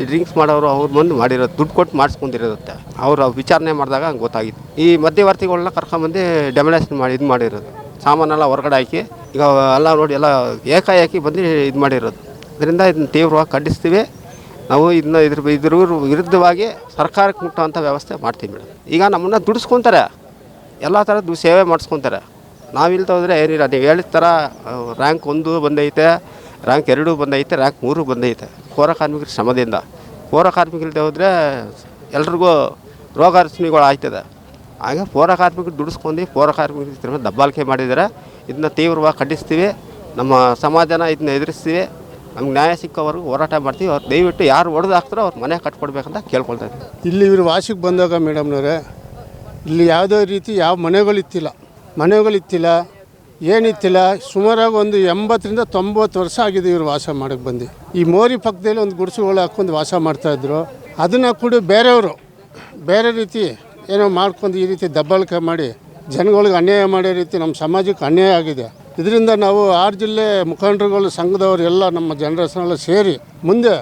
[SPEAKER 3] ಈ ಡ್ರಿಂಕ್ಸ್ ಮಾಡೋರು ಅವ್ರು ಬಂದು ಮಾಡಿರೋದು ದುಡ್ಡು ಕೊಟ್ಟು ಮಾಡಿಸ್ಕೊಂಡಿರೋದತ್ತೆ. ಅವರು ವಿಚಾರಣೆ ಮಾಡಿದಾಗ ಹಂಗೆ ಗೊತ್ತಾಗಿತ್ತು. ಈ ಮಧ್ಯವರ್ತಿಗಳನ್ನ ಕರ್ಕೊಂಬಂದು ಡೆಮೊಲೇಷನ್ ಮಾಡಿ ಇದು ಮಾಡಿರೋದು. ಸಾಮಾನೆಲ್ಲ ಹೊರಗಡೆ ಹಾಕಿ, ಈಗ ಎಲ್ಲ ನೋಡಿ ಎಲ್ಲ ಏಕಾಏಕಿ ಬಂದು ಇದು ಮಾಡಿರೋದು. ಇದರಿಂದ ಇದನ್ನ ತೀವ್ರವಾಗಿ ಖಂಡಿಸ್ತೀವಿ. ನಾವು ಇದನ್ನ ಇದ್ರ ಇದ್ರ ವಿರುದ್ಧವಾಗಿ ಸರ್ಕಾರಕ್ಕೆ ಮುಟ್ಟುವಂಥ ವ್ಯವಸ್ಥೆ ಮಾಡ್ತೀವಿ ಮೇಡಮ್. ಈಗ ನಮ್ಮನ್ನು ದುಡಿಸ್ಕೊತಾರೆ. ಎಲ್ಲ ಥರದ್ದು ಸೇವೆ ಮಾಡಿಸ್ಕೊತಾರೆ. ನಾವಿಲ್ದ ಹೋದರೆ ಏನಿಲ್ಲ. ನೀವು ಹೇಳಿದ ಥರ ರ್ಯಾಂಕ್ ಒಂದು ಬಂದೈತೆ ರ್ಯಾಂಕ್ ಎರಡು ಬಂದೈತೆ ರ್ಯಾಂಕ್ ಮೂರು ಬಂದೈತೆ. ಪೌರ ಕಾರ್ಮಿಕರ ಶ್ರಮದಿಂದ. ಪೌರ ಕಾರ್ಮಿಕರಿಲ್ದೆ ಹೋದರೆ ಎಲ್ರಿಗೂ ರೋಗ ರುಚಿನಿಗಳು ಆಯ್ತದೆ ಆಗ ಪೌರ ಕಾರ್ಮಿಕರು ದುಡಿಸ್ಕೊಂಡು ಪೌರ ಕಾರ್ಮಿಕರು ದಬ್ಬಾಳಿಕೆ ಮಾಡಿದ್ದಾರೆ. ಇದನ್ನ ತೀವ್ರವಾಗಿ ಖಂಡಿಸ್ತೀವಿ. ನಮ್ಮ ಸಮಾಜನ ಇದನ್ನ ಎದುರಿಸ್ತೀವಿ. ನಮ್ಗೆ ನ್ಯಾಯ ಸಿಕ್ಕವರೆಗೂ ಹೋರಾಟ ಮಾಡ್ತೀವಿ. ಅವ್ರು ದಯವಿಟ್ಟು ಯಾರು ಹೊಡೆದು ಹಾಕ್ತಾರೋ ಅವ್ರು ಮನೆ ಕಟ್ಕೊಡ್ಬೇಕಂತ ಕೇಳ್ಕೊಳ್ತಾ
[SPEAKER 6] ಇಲ್ಲಿ ಇವರು ವಾಸಿಗೆ ಬಂದಾಗ ಮೇಡಮ್ನವ್ರೆ, ಇಲ್ಲಿ ಯಾವುದೇ ರೀತಿ ಯಾವ ಮನೆಗಳಿತ್ತಿಲ್ಲ ಮನೆಗಳಿತ್ತಿಲ್ಲ ಏನಿತ್ತಿಲ್ಲ. ಸುಮಾರಾಗಿ ಒಂದು ಎಂಬತ್ತರಿಂದ ತೊಂಬತ್ತು ವರ್ಷ ಆಗಿದೆ ಇವರು ವಾಸ ಮಾಡೋಕ್ಕೆ ಬಂದು. ಈ ಮೋರಿ ಪಕ್ಕದಲ್ಲಿ ಒಂದು ಗುಡಿಸುಗಳು ಹಾಕ್ಕೊಂಡು ವಾಸ ಮಾಡ್ತಾಯಿದ್ರು ಅದನ್ನು ಕೂಡ ಬೇರೆಯವರು, ಬೇರೆ ರೀತಿ ಏನೋ ಮಾಡ್ಕೊಂಡು ಈ ರೀತಿ ದಬ್ಬಾಳಿಕೆ ಮಾಡಿ ಜನಗಳಿಗೆ ಅನ್ಯಾಯ ಮಾಡೋ ರೀತಿ ನಮ್ಮ ಸಮಾಜಕ್ಕೆ ಅನ್ಯಾಯ ಆಗಿದೆ. ಇದರಿಂದ ನಾವು ಆರು ಜಿಲ್ಲೆ ಮುಖಂಡರುಗಳು, ಸಂಘದವರು ಎಲ್ಲ ನಮ್ಮ ಜನರಸನೆಲ್ಲ ಸೇರಿ ಮುಂದೆ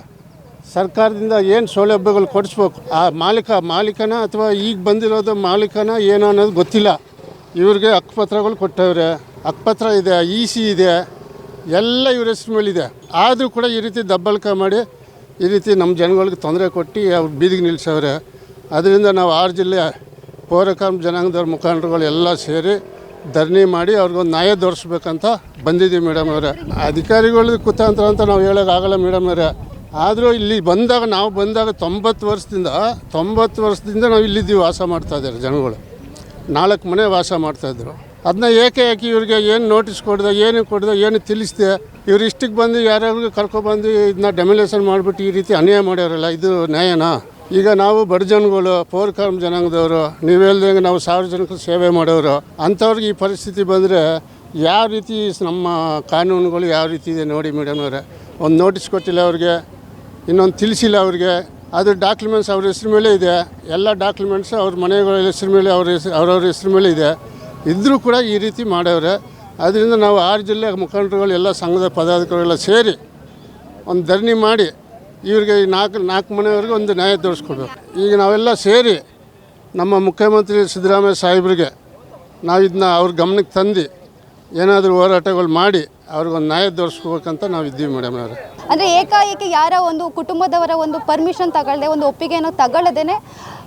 [SPEAKER 6] ಸರ್ಕಾರದಿಂದ ಏನು ಸೌಲಭ್ಯಗಳು ಕೊಡಿಸ್ಬೇಕು? ಆ ಮಾಲೀಕ, ಮಾಲೀಕನ ಅಥವಾ ಈಗ ಬಂದಿರೋದು ಮಾಲೀಕನ ಏನು ಅನ್ನೋದು ಗೊತ್ತಿಲ್ಲ. ಇವ್ರಿಗೆ ಹಕ್ಕುಪತ್ರಗಳು ಕೊಟ್ಟವ್ರೆ. ಹಕ್ಕುಪತ್ರ ಇದೆ ಇ ಸಿ ಇದೆ. ಎಲ್ಲ ಇವ್ರ ಹೆಸ್ರು ಮೇಲಿದೆ. ಆದರೂ ಕೂಡ ಈ ರೀತಿ ದಬ್ಬಾಳಿಕೆ ಮಾಡಿ ಈ ರೀತಿ ನಮ್ಮ ಜನಗಳಿಗೆ ತೊಂದರೆ ಕೊಟ್ಟು ಅವ್ರು ಬೀದಿಗೆ ನಿಲ್ಲಿಸವ್ರೆ ಅದರಿಂದ ನಾವು ಆರು ಜಿಲ್ಲೆ ಪೌರಕಾರ್ಮ ಜನಾಂಗದವ್ರ ಮುಖಂಡರುಗಳು ಎಲ್ಲ ಸೇರಿ ಧರಣಿ ಮಾಡಿ ಅವ್ರಿಗೊಂದು ನ್ಯಾಯ ದೊರಿಸ್ಬೇಕಂತ ಬಂದಿದ್ದೀವಿ ಮೇಡಮ್ ಅವರೇ. ಅಧಿಕಾರಿಗಳು ಕುತಂತ್ರ ಅಂತ ನಾವು ಹೇಳೋಕ್ಕಾಗಲ್ಲ ಮೇಡಮ್ ಅವರೇ. ಆದರೂ ಇಲ್ಲಿ ಬಂದಾಗ ನಾವು ಬಂದಾಗ ತೊಂಬತ್ತು ವರ್ಷದಿಂದ ತೊಂಬತ್ತು ವರ್ಷದಿಂದ ನಾವು ಇಲ್ಲಿದ್ದೀವಿ ವಾಸ ಮಾಡ್ತಾಯಿದ್ದಾರೆ ಜನಗಳು. ನಾಲ್ಕು ಮನೆ ವಾಸ ಮಾಡ್ತಾಯಿದ್ರು ಅದನ್ನ ಏಕೆ ಯಾಕೆ ಇವ್ರಿಗೆ ಏನು ನೋಟಿಸ್ ಕೊಡ್ದೆ, ಏನು ಕೊಡ್ದೆ, ಏನು ತಿಳಿಸ್ದೆ? ಇವ್ರು ಇಷ್ಟಕ್ಕೆ ಬಂದು ಯಾರ್ಯಾರಿಗೂ ಕರ್ಕೊಬಂದು ಇದನ್ನ ಡೆಮಿಲೇಷನ್ ಮಾಡಿಬಿಟ್ಟು ಈ ರೀತಿ ಅನ್ಯಾಯ ಮಾಡ್ಯಾರಲ್ಲ, ಇದು ನ್ಯಾಯನಾ? ಈಗ ನಾವು ಬಡ ಜನಗಳು ಪೌರಕಾರ್ಮ ಜನಾಂಗದವರು ನೀವು ಹೇಳ್ದಂಗೆ ನಾವು ಸಾರ್ವಜನಿಕ ಸೇವೆ ಮಾಡೋರು, ಅಂಥವ್ರಿಗೆ ಈ ಪರಿಸ್ಥಿತಿ ಬಂದರೆ ಯಾವ ರೀತಿ ನಮ್ಮ ಕಾನೂನುಗಳು ಯಾವ ರೀತಿ ಇದೆ ನೋಡಿ ಮೇಡಮ್ ಅವರೇ. ಒಂದು ನೋಟಿಸ್ ಕೊಟ್ಟಿಲ್ಲ ಅವ್ರಿಗೆ, ಇನ್ನೊಂದು ತಿಳಿಸಿಲ್ಲ ಅವ್ರಿಗೆ. ಅದ್ರ ಡಾಕ್ಯುಮೆಂಟ್ಸ್ ಅವ್ರ ಹೆಸ್ರ ಮೇಲೆ ಇದೆ. ಎಲ್ಲ ಡಾಕ್ಯುಮೆಂಟ್ಸ್ ಅವ್ರ ಮನೆಗಳ ಹೆಸ್ರು ಮೇಲೆ, ಅವ್ರ ಹೆಸ್ರು ಅವ್ರವ್ರ ಹೆಸ್ರು ಮೇಲೆ ಇದೆ. ಇದ್ದರೂ ಕೂಡ ಈ ರೀತಿ ಮಾಡವ್ರೆ. ಅದರಿಂದ ನಾವು ಆರು ಜಿಲ್ಲೆ ಮುಖಂಡರುಗಳು, ಎಲ್ಲ ಸಂಘದ ಪದಾಧಿಕಾರಿಗಳೆಲ್ಲ ಸೇರಿ ಒಂದು ಧರಣಿ ಮಾಡಿ ಇವ್ರಿಗೆ ಈ ನಾಲ್ಕು ನಾಲ್ಕು ಮನೆಯವ್ರಿಗೆ ಒಂದು ನ್ಯಾಯ ತೋರಿಸ್ಕೊಡ್ಬೇಕು. ಈಗ ನಾವೆಲ್ಲ ಸೇರಿ ನಮ್ಮ ಮುಖ್ಯಮಂತ್ರಿ ಸಿದ್ದರಾಮಯ್ಯ ಸಾಹೇಬ್ರಿಗೆ ನಾವು ಇದನ್ನ ಅವ್ರ ಗಮನಕ್ಕೆ ತಂದು ಏನಾದರೂ ಹೋರಾಟಗಳು ಮಾಡಿ ಅವ್ರಿಗೊಂದು ನ್ಯಾಯ ತೋರಿಸ್ಕೋಬೇಕಂತ ನಾವು ಇದ್ದೀವಿ ಮೇಡಮ್ ಅವರೇ.
[SPEAKER 4] ಅಂದರೆ ಏಕಾಏಕಿ ಯಾರ ಒಂದು ಕುಟುಂಬದವರ ಒಂದು ಪರ್ಮಿಷನ್ ತಗೊಳ್ಳದೆ ಒಂದು ಒಪ್ಪಿಗೆಯನ್ನು ತಗೊಳ್ಳದೇನೆ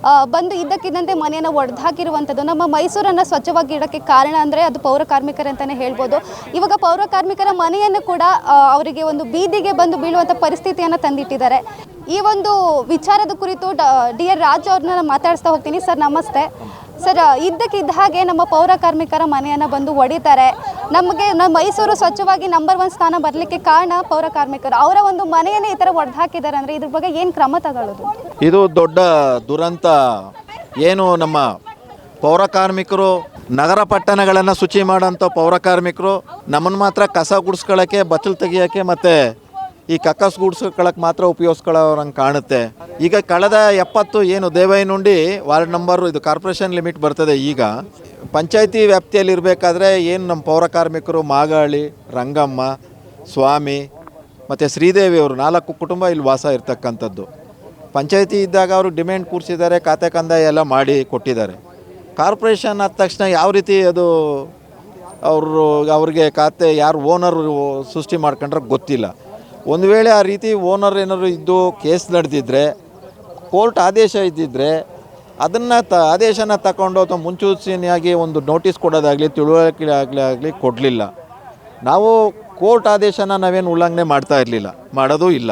[SPEAKER 4] ಆ, ಬಂದು ಇದ್ದಕ್ಕಿದ್ದಂತೆ ಮನೆಯನ್ನು ಒಡೆದು ಹಾಕಿರುವಂಥದ್ದು ನಮ್ಮ ಮೈಸೂರನ್ನು ಸ್ವಚ್ಛವಾಗಿ ಇಡೋಕ್ಕೆ ಕಾರಣ ಅಂದರೆ ಅದು ಪೌರ ಕಾರ್ಮಿಕರು ಅಂತಲೇ ಹೇಳ್ಬೋದು. ಇವಾಗ ಪೌರ ಕಾರ್ಮಿಕರ ಮನೆಯನ್ನು ಕೂಡ ಅವರಿಗೆ ಒಂದು ಬೀದಿಗೆ ಬಂದು ಬೀಳುವಂಥ ಪರಿಸ್ಥಿತಿಯನ್ನು ತಂದಿಟ್ಟಿದ್ದಾರೆ. ಈ ಒಂದು ವಿಚಾರದ ಕುರಿತು ಡಿ ಆರ್ ರಾಜು ಅವ್ರನ್ನ ಮಾತಾಡಿಸ್ತಾ ಹೋಗ್ತೀನಿ. ಸರ್ ನಮಸ್ತೆ. ಸರ್ ಇದ್ದಕ್ಕಿದ್ದ ಹಾಗೆ ನಮ್ಮ ಪೌರ ಕಾರ್ಮಿಕರ ಮನೆಯನ್ನು ಬಂದು ಹೊಡಿತಾರೆ ನಮಗೆ ನಮ್ಮ ಮೈಸೂರು ಸ್ವಚ್ಛವಾಗಿ ನಂಬರ್ ಒನ್ ಸ್ಥಾನ ಬರಲಿಕ್ಕೆ ಕಾರಣ ಪೌರ ಕಾರ್ಮಿಕರು. ಅವರ ಒಂದು ಮನೆಯನ್ನೇ ಈ ಥರ ಒಡೆದು ಹಾಕಿದ್ದಾರೆ ಅಂದರೆ ಇದ್ರ ಬಗ್ಗೆ ಏನು ಕ್ರಮ ತಗೊಳ್ಳೋದು?
[SPEAKER 2] ಇದು ದೊಡ್ಡ ದುರಂತ. ಏನು ನಮ್ಮ ಪೌರ ಕಾರ್ಮಿಕರು, ನಗರ ಪಟ್ಟಣಗಳನ್ನು ಶುಚಿ ಮಾಡೋಂಥ ಪೌರ ಕಾರ್ಮಿಕರು ನಮ್ಮನ್ನು ಮಾತ್ರ ಕಸ ಗುಡಿಸ್ಕೊಳ್ಳೋಕ್ಕೆ, ಬಚ್ಚಲು ತೆಗಿಯೋಕ್ಕೆ ಮತ್ತು ಈ ಕಕ್ಕಸ್ ಗುಡಿಸ್ಕೊಳ್ಳೋಕೆ ಮಾತ್ರ ಉಪಯೋಗಿಸ್ಕೊಳ್ಳೋರಂಗೆ ಕಾಣುತ್ತೆ. ಈಗ ಕಳೆದ ಎಪ್ಪತ್ತು ಏನು ದೇವೈನುಂಡಿ ವಾರ್ಡ್ ನಂಬರ್ ಇದು ಕಾರ್ಪೊರೇಷನ್ ಲಿಮಿಟ್ ಬರ್ತದೆ ಈಗ. ಪಂಚಾಯತಿ ವ್ಯಾಪ್ತಿಯಲ್ಲಿ ಇರಬೇಕಾದ್ರೆ ಏನು ನಮ್ಮ ಪೌರ ಕಾರ್ಮಿಕರು ಮಾಗಾಳಿ, ರಂಗಮ್ಮ, ಸ್ವಾಮಿ, ಮತ್ತು ಶ್ರೀದೇವಿ ಅವರು ನಾಲ್ಕು ಕುಟುಂಬ ಇಲ್ಲಿ ವಾಸ ಇರ್ತಕ್ಕಂಥದ್ದು. ಪಂಚಾಯತಿ ಇದ್ದಾಗ ಅವರು ಡಿಮ್ಯಾಂಡ್ ಕೂರಿಸಿದ್ದಾರೆ, ಖಾತೆ ಕಂದಾಯ ಎಲ್ಲ ಮಾಡಿ ಕೊಟ್ಟಿದ್ದಾರೆ. ಕಾರ್ಪೊರೇಷನ್ ಆದ ತಕ್ಷಣ ಯಾವ ರೀತಿ ಅದು ಅವರು ಅವ್ರಿಗೆ ಖಾತೆ ಯಾರು ಓನರ್ ಸೃಷ್ಟಿ ಮಾಡ್ಕೊಂಡ್ರೆ ಗೊತ್ತಿಲ್ಲ. ಒಂದು ವೇಳೆ ಆ ರೀತಿ ಓನರ್ ಏನಾದರೂ ಇದ್ದು ಕೇಸ್ ನಡೆದಿದ್ದರೆ ಕೋರ್ಟ್ ಆದೇಶ ಇದ್ದಿದ್ದರೆ ಅದನ್ನು ತ, ಆದೇಶನ ತಗೊಂಡು ಅಥವಾ ಮುಂಚೂಚನೆಯಾಗಿ ಒಂದು ನೋಟಿಸ್ ಕೊಡೋದಾಗಲಿ, ತಿಳುವಳಿಕೆ ಆಗಲಿ ಆಗಲಿ ಕೊಡಲಿಲ್ಲ. ನಾವು ಕೋರ್ಟ್ ಆದೇಶನ ನಾವೇನು ಉಲ್ಲಂಘನೆ ಮಾಡ್ತಾ ಇರಲಿಲ್ಲ, ಮಾಡೋದು ಇಲ್ಲ.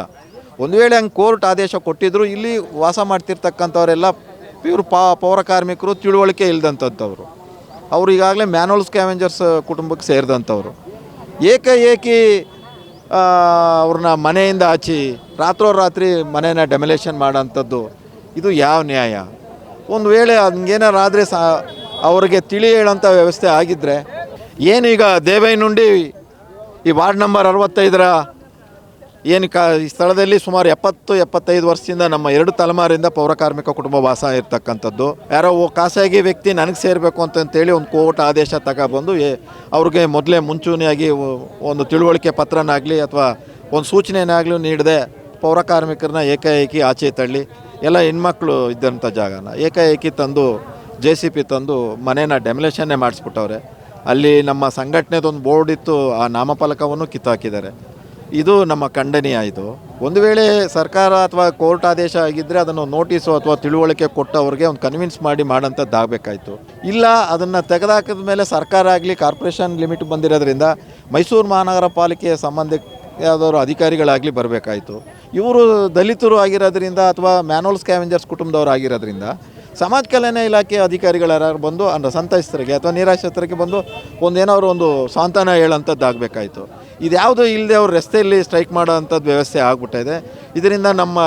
[SPEAKER 2] ಒಂದು ವೇಳೆ ಹಂಗೆ ಕೋರ್ಟ್ ಆದೇಶ ಕೊಟ್ಟಿದ್ದರೂ ಇಲ್ಲಿ ವಾಸ ಮಾಡ್ತಿರ್ತಕ್ಕಂಥವರೆಲ್ಲ ಪ್ಯೂರ್ ಪಾ, ಪೌರ ಕಾರ್ಮಿಕರು, ತಿಳುವಳಿಕೆ ಇಲ್ದಂಥವ್ರು ಅವರು ಈಗಾಗಲೇ ಮ್ಯಾನುವಲ್ ಸ್ಕ್ಯಾವೆಂಜರ್ಸ್ ಕುಟುಂಬಕ್ಕೆ ಸೇರಿದಂಥವ್ರು. ಏಕಏಕಿ ಅವ್ರನ್ನ ಮನೆಯಿಂದ ಆಚಿ ರಾತ್ರೋರಾತ್ರಿ ಮನೇನ ಡೆಮಲೇಷನ್ ಮಾಡೋಂಥದ್ದು, ಇದು ಯಾವ ನ್ಯಾಯ? ಒಂದು ವೇಳೆ ಹಂಗೇನಾರು ಆದರೆ ಸಹ ಅವ್ರಿಗೆ ತಿಳಿ ಹೇಳೋಂಥ ವ್ಯವಸ್ಥೆ ಆಗಿದ್ದರೆ ಏನೀಗ ದೇವೈನುಂಡಿ ಈ ವಾರ್ಡ್ ನಂಬರ್ ಅರವತ್ತೈದರ ಏನು ಕಾ ಈ ಸ್ಥಳದಲ್ಲಿ ಸುಮಾರು ಎಪ್ಪತ್ತು, ಎಪ್ಪತ್ತೈದು ವರ್ಷದಿಂದ ನಮ್ಮ ಎರಡು ತಲೆಮಾರಿಂದ ಪೌರಕಾರ್ಮಿಕ ಕುಟುಂಬ ವಾಸ ಇರ್ತಕ್ಕಂಥದ್ದು. ಯಾರೋ ಖಾಸಗಿ ವ್ಯಕ್ತಿ ನನಗೆ ಸೇರಬೇಕು ಅಂತಂತೇಳಿ ಒಂದು ಕೋರ್ಟ್ ಆದೇಶ ತಗೊಬಂದು ಅವ್ರಿಗೆ ಮೊದಲೇ ಮುಂಚೂಣಿಯಾಗಿ ಒಂದು ತಿಳುವಳಿಕೆ ಪತ್ರನಾಗಲಿ ಅಥವಾ ಒಂದು ಸೂಚನೆಯನ್ನಾಗಲಿ ನೀಡದೆ ಪೌರಕಾರ್ಮಿಕರನ್ನ ಏಕಾಏಕಿ ಆಚೆ ತಳ್ಳಿ. ಎಲ್ಲ ಹೆಣ್ಮಕ್ಳು ಇದ್ದಂಥ ಜಾಗನ. ಏಕಾಏಕಿ ತಂದು ಜೆ ಸಿ ಪಿ ತಂದು ಮನೇನ ಡೆಮಲೇಷನ್ನೇ ಮಾಡಿಸ್ಬಿಟ್ಟವ್ರೆ. ಅಲ್ಲಿ ನಮ್ಮ ಸಂಘಟನೆದೊಂದು ಬೋರ್ಡ್ ಇತ್ತು, ಆ ನಾಮಫಲಕವನ್ನು ಕಿತ್ತಾಕಿದ್ದಾರೆ. ಇದು ನಮ್ಮ ಖಂಡನೀಯ ಇದು. ಒಂದು ವೇಳೆ ಸರ್ಕಾರ ಅಥವಾ ಕೋರ್ಟ್ ಆದೇಶ ಆಗಿದ್ದರೆ ಅದನ್ನು ನೋಟಿಸು ಅಥವಾ ತಿಳುವಳಿಕೆ ಕೊಟ್ಟವ್ರಿಗೆ ಒಂದು ಕನ್ವಿನ್ಸ್ ಮಾಡಿ ಮಾಡೋಂಥದ್ದು ಆಗಬೇಕಾಯ್ತು ಇಲ್ಲ, ಅದನ್ನು ತೆಗೆದಾಕಿದ ಮೇಲೆ ಸರ್ಕಾರ ಆಗಲಿ, ಕಾರ್ಪೊರೇಷನ್ ಲಿಮಿಟ್ ಬಂದಿರೋದ್ರಿಂದ ಮೈಸೂರು ಮಹಾನಗರ ಪಾಲಿಕೆಯ ಸಂಬಂಧ ಯಾವುದಾದ್ರು ಅಧಿಕಾರಿಗಳಾಗಲಿ ಬರಬೇಕಾಯಿತು. ಇವರು ದಲಿತರು ಆಗಿರೋದ್ರಿಂದ ಅಥವಾ ಮ್ಯಾನುವಲ್ ಸ್ಕ್ಯಾವೆಂಜರ್ಸ್ ಕುಟುಂಬದವರು ಆಗಿರೋದ್ರಿಂದ ಸಮಾಜ ಕಲ್ಯಾಣ ಇಲಾಖೆ ಅಧಿಕಾರಿಗಳು ಬಂದು ಅಂದರೆ ಸಂತೈಸ್ತರಿಗೆ ಅಥವಾ ನಿರಾಶ್ರಿತರಿಗೆ ಬಂದು ಒಂದೇನಾದ್ರು ಒಂದು ಸಾಂತ್ವನ ಇದು ಇದ್ಯಾವುದು ಇಲ್ಲದೆ ಅವ್ರು ರಸ್ತೆಯಲ್ಲಿ ಸ್ಟ್ರೈಕ್ ಮಾಡೋ ಅಂಥದ್ದು ವ್ಯವಸ್ಥೆ ಆಗ್ಬಿಟ್ಟಿದೆ. ಇದರಿಂದ ನಮ್ಮ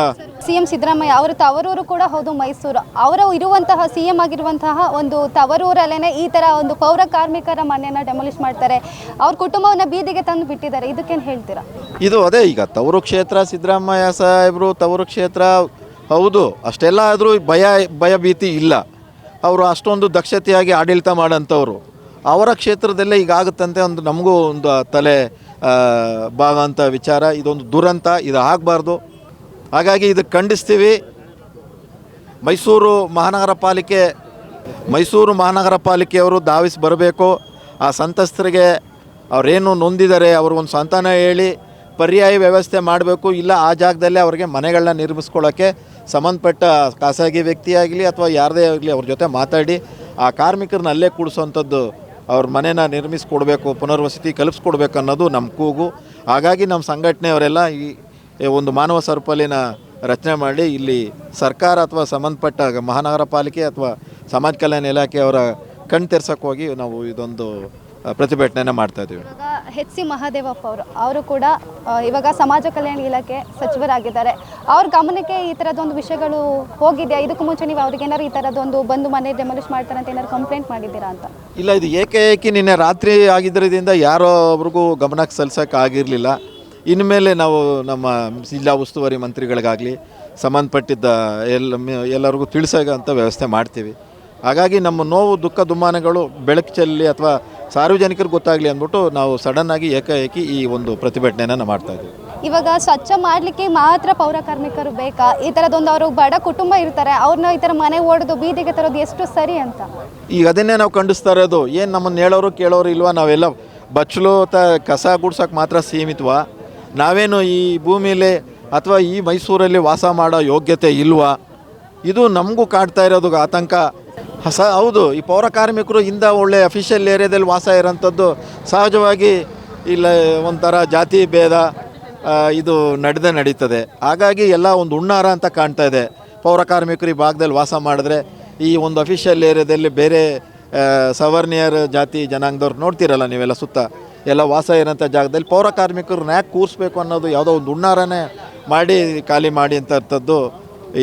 [SPEAKER 4] ಸಿ ಎಂ ಸಿದ್ದರಾಮಯ್ಯ ಅವರು ತವರೂರು ಕೂಡ ಹೌದು ಮೈಸೂರು. ಅವರು ಇರುವಂತಹ ಸಿ ಎಂ ಆಗಿರುವಂತಹ ಒಂದು ತವರೂರಲ್ಲೇ ಈ ಥರ ಒಂದು ಪೌರ ಕಾರ್ಮಿಕರ ಮನೆಯನ್ನು ಡೆಮೊಲಿಷ್ ಮಾಡ್ತಾರೆ. ಅವ್ರ ಕುಟುಂಬವನ್ನು ಬೀದಿಗೆ ತಂದು ಬಿಟ್ಟಿದ್ದಾರೆ. ಇದಕ್ಕೇನು ಹೇಳ್ತೀರಾ?
[SPEAKER 2] ಇದು ಅದೇ ಈಗ ತವರು ಕ್ಷೇತ್ರ ಸಿದ್ದರಾಮಯ್ಯ ಸಾಹೇಬರು ತವರು ಕ್ಷೇತ್ರ ಹೌದು, ಅಷ್ಟೆಲ್ಲ ಆದರೂ ಭಯ ಭಯ ಭೀತಿ ಇಲ್ಲ. ಅವರು ಅಷ್ಟೊಂದು ದಕ್ಷತೆಯಾಗಿ ಆಡಳಿತ ಮಾಡೋಂಥವ್ರು. ಅವರ ಕ್ಷೇತ್ರದಲ್ಲೇ ಈಗ ಆಗುತ್ತಂತೆ ಒಂದು ನಮಗೂ ಒಂದು ತಲೆ ಬಾಗಂಥ ವಿಚಾರ. ಇದೊಂದು ದುರಂತ, ಇದು ಆಗಬಾರ್ದು. ಹಾಗಾಗಿ ಇದಕ್ಕೆ ಖಂಡಿಸ್ತೀವಿ. ಮೈಸೂರು ಮಹಾನಗರ ಪಾಲಿಕೆ, ಮೈಸೂರು ಮಹಾನಗರ ಪಾಲಿಕೆಯವರು ಧಾವಿಸಿ ಬರಬೇಕು. ಆ ಸಂತ್ರಸ್ತರಿಗೆ ಅವರೇನು ನೊಂದಿದ್ದಾರೆ, ಅವ್ರಿಗೊಂದು ಸಂತಾನ ಹೇಳಿ. ಪರ್ಯಾಯ ವ್ಯವಸ್ಥೆ ಮಾಡಬೇಕು ಇಲ್ಲ ಆ ಜಾಗದಲ್ಲೇ ಅವರಿಗೆ ಮನೆಗಳನ್ನ ನಿರ್ಮಿಸ್ಕೊಳ್ಳೋಕ್ಕೆ ಸಂಬಂಧಪಟ್ಟ ಖಾಸಗಿ ವ್ಯಕ್ತಿಯಾಗಲಿ ಅಥವಾ ಯಾರದೇ ಆಗಲಿ ಅವ್ರ ಜೊತೆ ಮಾತಾಡಿ ಆ ಕಾರ್ಮಿಕರನ್ನ ಅಲ್ಲೇ ಕೂಡಿಸೋವಂಥದ್ದು ಅವ್ರ ಮನೇನ ನಿರ್ಮಿಸ್ಕೊಡ್ಬೇಕು, ಪುನರ್ವಸತಿ ಕಲ್ಪಿಸ್ಕೊಡ್ಬೇಕು ಅನ್ನೋದು ನಮ್ಮ ಕೂಗು. ಹಾಗಾಗಿ ನಮ್ಮ ಸಂಘಟನೆಯವರೆಲ್ಲ ಈ ಒಂದು ಮಾನವ ಸರಪಳಿನ ರಚನೆ ಮಾಡಿ ಇಲ್ಲಿ ಸರ್ಕಾರ ಅಥವಾ ಸಂಬಂಧಪಟ್ಟ ಮಹಾನಗರ ಪಾಲಿಕೆ ಅಥವಾ ಸಮಾಜ ಕಲ್ಯಾಣ ಇಲಾಖೆಯವರ ಕಣ್ ತೆರ್ಸಕ್ಕೆ ಹೋಗಿ ನಾವು ಇದೊಂದು ಆ, ಪ್ರತಿಭಟನೆನ ಮಾಡ್ತಾ ಇದ್ದೀವಿ.
[SPEAKER 4] ಇವಾಗ ಎಚ್ ಸಿ ಮಹಾದೇವಪ್ಪ ಅವರು ಅವರು ಕೂಡ ಆ, ಇವಾಗ ಸಮಾಜ ಕಲ್ಯಾಣ ಇಲಾಖೆ ಸಚಿವರಾಗಿದ್ದಾರೆ. ಅವ್ರ ಗಮನಕ್ಕೆ ಈ ಥರದೊಂದು ವಿಷಯಗಳು ಹೋಗಿದೆಯಾ? ಇದಕ್ಕೂ ಮುಂಚೆ ನೀವು ಅವ್ರಿಗೆ ಏನಾದ್ರು ಈ ಥರದೊಂದು ಬಂದು ಮನೆ ಡೆಮಾಲಿಷ್ ಮಾಡ್ತಾರೆ ಅಂತ ಏನಾದ್ರು ಕಂಪ್ಲೇಂಟ್ ಮಾಡಿದ್ದೀರಾ ಅಂತ?
[SPEAKER 2] ಇಲ್ಲ ಇದು ಏಕಾಏಕಿ ನಿನ್ನೆ ರಾತ್ರಿ ಆಗಿದ್ದರಿಂದ ಯಾರೋ ಒಬ್ರಿಗೂ ಗಮನಕ್ಕೆ ಸಲ್ಸೋಕೆ ಆಗಿರಲಿಲ್ಲ. ಇನ್ಮೇಲೆ ನಾವು ನಮ್ಮ ಜಿಲ್ಲಾ ಉಸ್ತುವಾರಿ ಮಂತ್ರಿಗಳಿಗಾಗಲಿ ಸಂಬಂಧಪಟ್ಟಿದ್ದ ಎಲ್ಲ ಎಲ್ಲರಿಗೂ ಅಂತ ವ್ಯವಸ್ಥೆ ಮಾಡ್ತೀವಿ. ಹಾಗಾಗಿ ನಮ್ಮ ನೋವು ದುಃಖ ದುಮ್ಮಾನಗಳು ಬೆಳಕು ಚೆಲ್ಲಿ ಅಥವಾ ಸಾರ್ವಜನಿಕರಿಗೆ ಗೊತ್ತಾಗಲಿ ಅಂದ್ಬಿಟ್ಟು ನಾವು ಸಡನ್ನಾಗಿ ಏಕಾಏಕಿ ಈ ಒಂದು ಪ್ರತಿಭಟನೆಯನ್ನು ಮಾಡ್ತಾ ಇದ್ದೀವಿ
[SPEAKER 4] ಇವಾಗ ಸ್ವಚ್ಛ ಮಾಡಲಿಕ್ಕೆ ಮಾತ್ರ ಪೌರ ಕಾರ್ಮಿಕರು ಬೇಕಾ? ಈ ಥರದೊಂದು ಅವರು ಬಡ ಕುಟುಂಬ ಇರ್ತಾರೆ ಅವ್ರನ್ನ ಈ ಥರ ಮನೆ ಓಡೋದು ಬೀದಿಗೆ ತರೋದು ಎಷ್ಟು ಸರಿ ಅಂತ?
[SPEAKER 2] ಈಗ ಅದನ್ನೇ ನಾವು ಖಂಡಿಸ್ತಾ ಇರೋದು. ಏನು ನಮ್ಮನ್ನು ಹೇಳೋರು ಕೇಳೋರು ಇಲ್ವಾ? ನಾವೆಲ್ಲ ಬಚ್ಚಲು ತ ಕಸ ಗುಡ್ಸೋಕೆ ಮಾತ್ರ ಸೀಮಿತವಾ? ನಾವೇನು ಈ ಭೂಮಿಲಿ ಅಥವಾ ಈ ಮೈಸೂರಲ್ಲಿ ವಾಸ ಮಾಡೋ ಯೋಗ್ಯತೆ ಇಲ್ವಾ? ಇದು ನಮಗೂ ಕಾಡ್ತಾ ಇರೋದು ಆತಂಕ. ಸ, ಹೌದು. ಈ ಪೌರ ಕಾರ್ಮಿಕರು ಇಂದ ಒಳ್ಳೆ ಅಫಿಷಿಯಲ್ ಏರಿಯಾದಲ್ಲಿ ವಾಸ ಇರೋಂಥದ್ದು ಸಹಜವಾಗಿ ಇಲ್ಲ, ಒಂಥರ ಜಾತಿ ಭೇದ ಇದು ನಡೆದೇ ನಡೀತದೆ. ಹಾಗಾಗಿ ಎಲ್ಲ ಒಂದು ಉಣ್ಣಾರ ಅಂತ ಕಾಣ್ತಾ ಇದೆ. ಪೌರ ಕಾರ್ಮಿಕರು ಈ ಭಾಗದಲ್ಲಿ ವಾಸ ಮಾಡಿದ್ರೆ ಈ ಒಂದು ಅಫಿಷಿಯಲ್ ಏರಿಯಾದಲ್ಲಿ ಬೇರೆ ಸವರ್ಣಿಯರ್ ಜಾತಿ ಜನಾಂಗದವ್ರು ನೋಡ್ತೀರಲ್ಲ ನೀವೆಲ್ಲ ಸುತ್ತ. ಎಲ್ಲ ವಾಸ ಇರೋಂಥ ಜಾಗದಲ್ಲಿ ಪೌರ ಕಾರ್ಮಿಕರನ್ನ ಯಾಕೆ ಕೂರಿಸ್ಬೇಕು ಅನ್ನೋದು ಯಾವುದೋ ಒಂದು ಉಣ್ಣಾರನೇ ಮಾಡಿ, ಖಾಲಿ ಮಾಡಿ ಅಂತದ್ದು